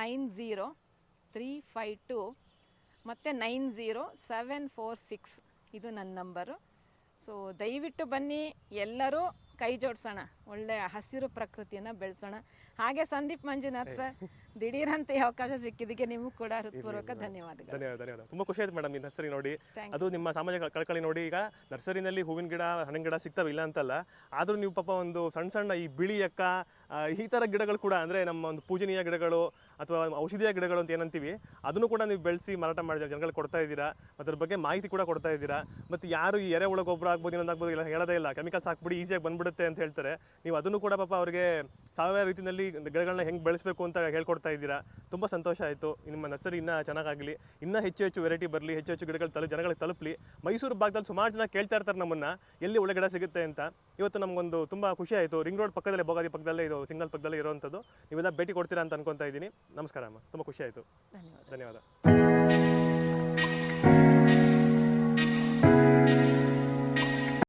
Speaker 1: Nine zero three five two ಮತ್ತು nine zero seven four six. ಇದು ನನ್ನ ನಂಬರು. ಸೊ ದಯವಿಟ್ಟು ಬನ್ನಿ ಎಲ್ಲರೂ ಕೈ ಜೋಡಿಸೋಣ ಒಳ್ಳೆಯ ಹಸಿರು ಪ್ರಕೃತಿಯನ್ನು ಬೆಳೆಸೋಣ. ಹಾಗೆ ಸಂದೀಪ್ ಮಂಜುನಾಥ್ ಸರ್ ದಿಢೀರಂತ ಈ ಅವಕಾಶ ಸಿಕ್ಕಿದ್ದಕ್ಕೆ ನಿಮಗೂ ಕೂಡ ಹೃತ್ಪೂರ್ವಕ ಧನ್ಯವಾದಗಳು.
Speaker 2: ಧನ್ಯವಾದ ಧನ್ಯವಾದ. ತುಂಬಾ ಖುಷಿ ಆಯ್ತು ಮೇಡಮ್ ಈ ನರ್ಸರಿ ನೋಡಿ. ಅದು ನಿಮ್ಮ ಸಾಮಾಜಿಕ ಕಳಕಳಿ ನೋಡಿ ಈಗ ನರ್ಸರಿನಲ್ಲಿ ಹೂವಿನ ಗಿಡ ಹಣ್ಣಿನ ಗಿಡ ಸಿಗ್ತಾವೆ ಇಲ್ಲ ಅಂತಲ್ಲ ಆದರೂ ನೀವು ಪಾಪ ಒಂದು ಸಣ್ಣ ಸಣ್ಣ ಈ ಬಿಳಿ ಅಕ್ಕ ಈ ತರ ಗಿಡಗಳು ಕೂಡ ಅಂದ್ರೆ ನಮ್ಮ ಒಂದು ಪೂಜನೀಯ ಗಿಡಗಳು ಅಥವಾ ಔಷಧೀಯ ಗಿಡಗಳು ಅಂತ ಏನಂತೀವಿ ಅದನ್ನು ಕೂಡ ನೀವು ಬೆಳೆಸಿ ಮಾರಾಟ ಮಾಡಿದ ಜನಗಳು ಕೊಡ್ತಾ ಇದ್ದೀರಾ? ಮತ್ತು ಅದ್ರ ಬಗ್ಗೆ ಮಾಹಿತಿ ಕೂಡ ಕೊಡ್ತಾ ಇದ್ದೀರಾ? ಮತ್ತು ಯಾರು ಈ ಎರೆಹುಳ ಗೊಬ್ಬರ ಆಗ್ಬೋದು ಇನ್ನೊಂದು ಆಗ್ಬೋದು ಇಲ್ಲ ಹೇಳೋದೇ ಇಲ್ಲ. ಕೆಮಿಕಲ್ಸ್ ಹಾಕ್ಬಿಡಿ ಈಸಿಯಾಗಿ ಬಂದ್ಬಿಡುತ್ತೆ ಅಂತ ಹೇಳ್ತಾರೆ. ನೀವು ಅದನ್ನು ಕೂಡ ಪಾಪ ಅವರಿಗೆ ಸಾವಯವ ರೀತಿಯಲ್ಲಿ ಗಿಡಗಳನ್ನ ಹೆಂಗೆ ಬೆಳೆಸಬೇಕು ಅಂತ ಹೇಳ್ಕೊಡ್ತಾ ಇದ್ದೀರಾ? ತುಂಬ ಸಂತೋಷ ಆಯಿತು. ನಿಮ್ಮ ನರ್ಸರಿ ಇನ್ನೂ ಚೆನ್ನಾಗಾಗಲಿ. ಇನ್ನೂ ಹೆಚ್ಚು ಹೆಚ್ಚು ವೆರೈಟಿ ಬರಲಿ ಹೆಚ್ಚು ಹೆಚ್ಚು ಗಿಡಗಳು ತಲು ಜನಗಳಿಗೆ ತಲುಪಲಿ. ಮೈಸೂರು ಭಾಗದಲ್ಲಿ ಸುಮಾರು ಜನ ಕೇಳ್ತಾ ಇರ್ತಾರೆ ನಮ್ಮನ್ನು. ಎಲ್ಲಿ ಒಳ್ಳೆ ಗಿಡ ಸಿಗುತ್ತೆ ಅಂತ. ಇವತ್ತು ನಮಗೊಂದು ತುಂಬ ಖುಷಿ ಆಯಿತು. ರಿಂಗ್ ರೋಡ್ ಪಕ್ಕದಲ್ಲೇ ಬೋಗಾದಿ ಪಕ್ಕದಲ್ಲೇ ಇದು ಸಿಂಗಲ್ ಪಕ್ಕದಲ್ಲೇ ಇರುವಂಥದ್ದು ನೀವೆಲ್ಲ ಭೇಟಿ ಕೊಡ್ತೀರಾ ಅಂತ ಅನ್ಕೊತಾ ಇದ್ದೀನಿ. ನಮಸ್ಕಾರ ಅಮ್ಮ. ತುಂಬ ಖುಷಿ ಆಯಿತು.
Speaker 1: ಧನ್ಯವಾದ.
Speaker 2: ಧನ್ಯವಾದ.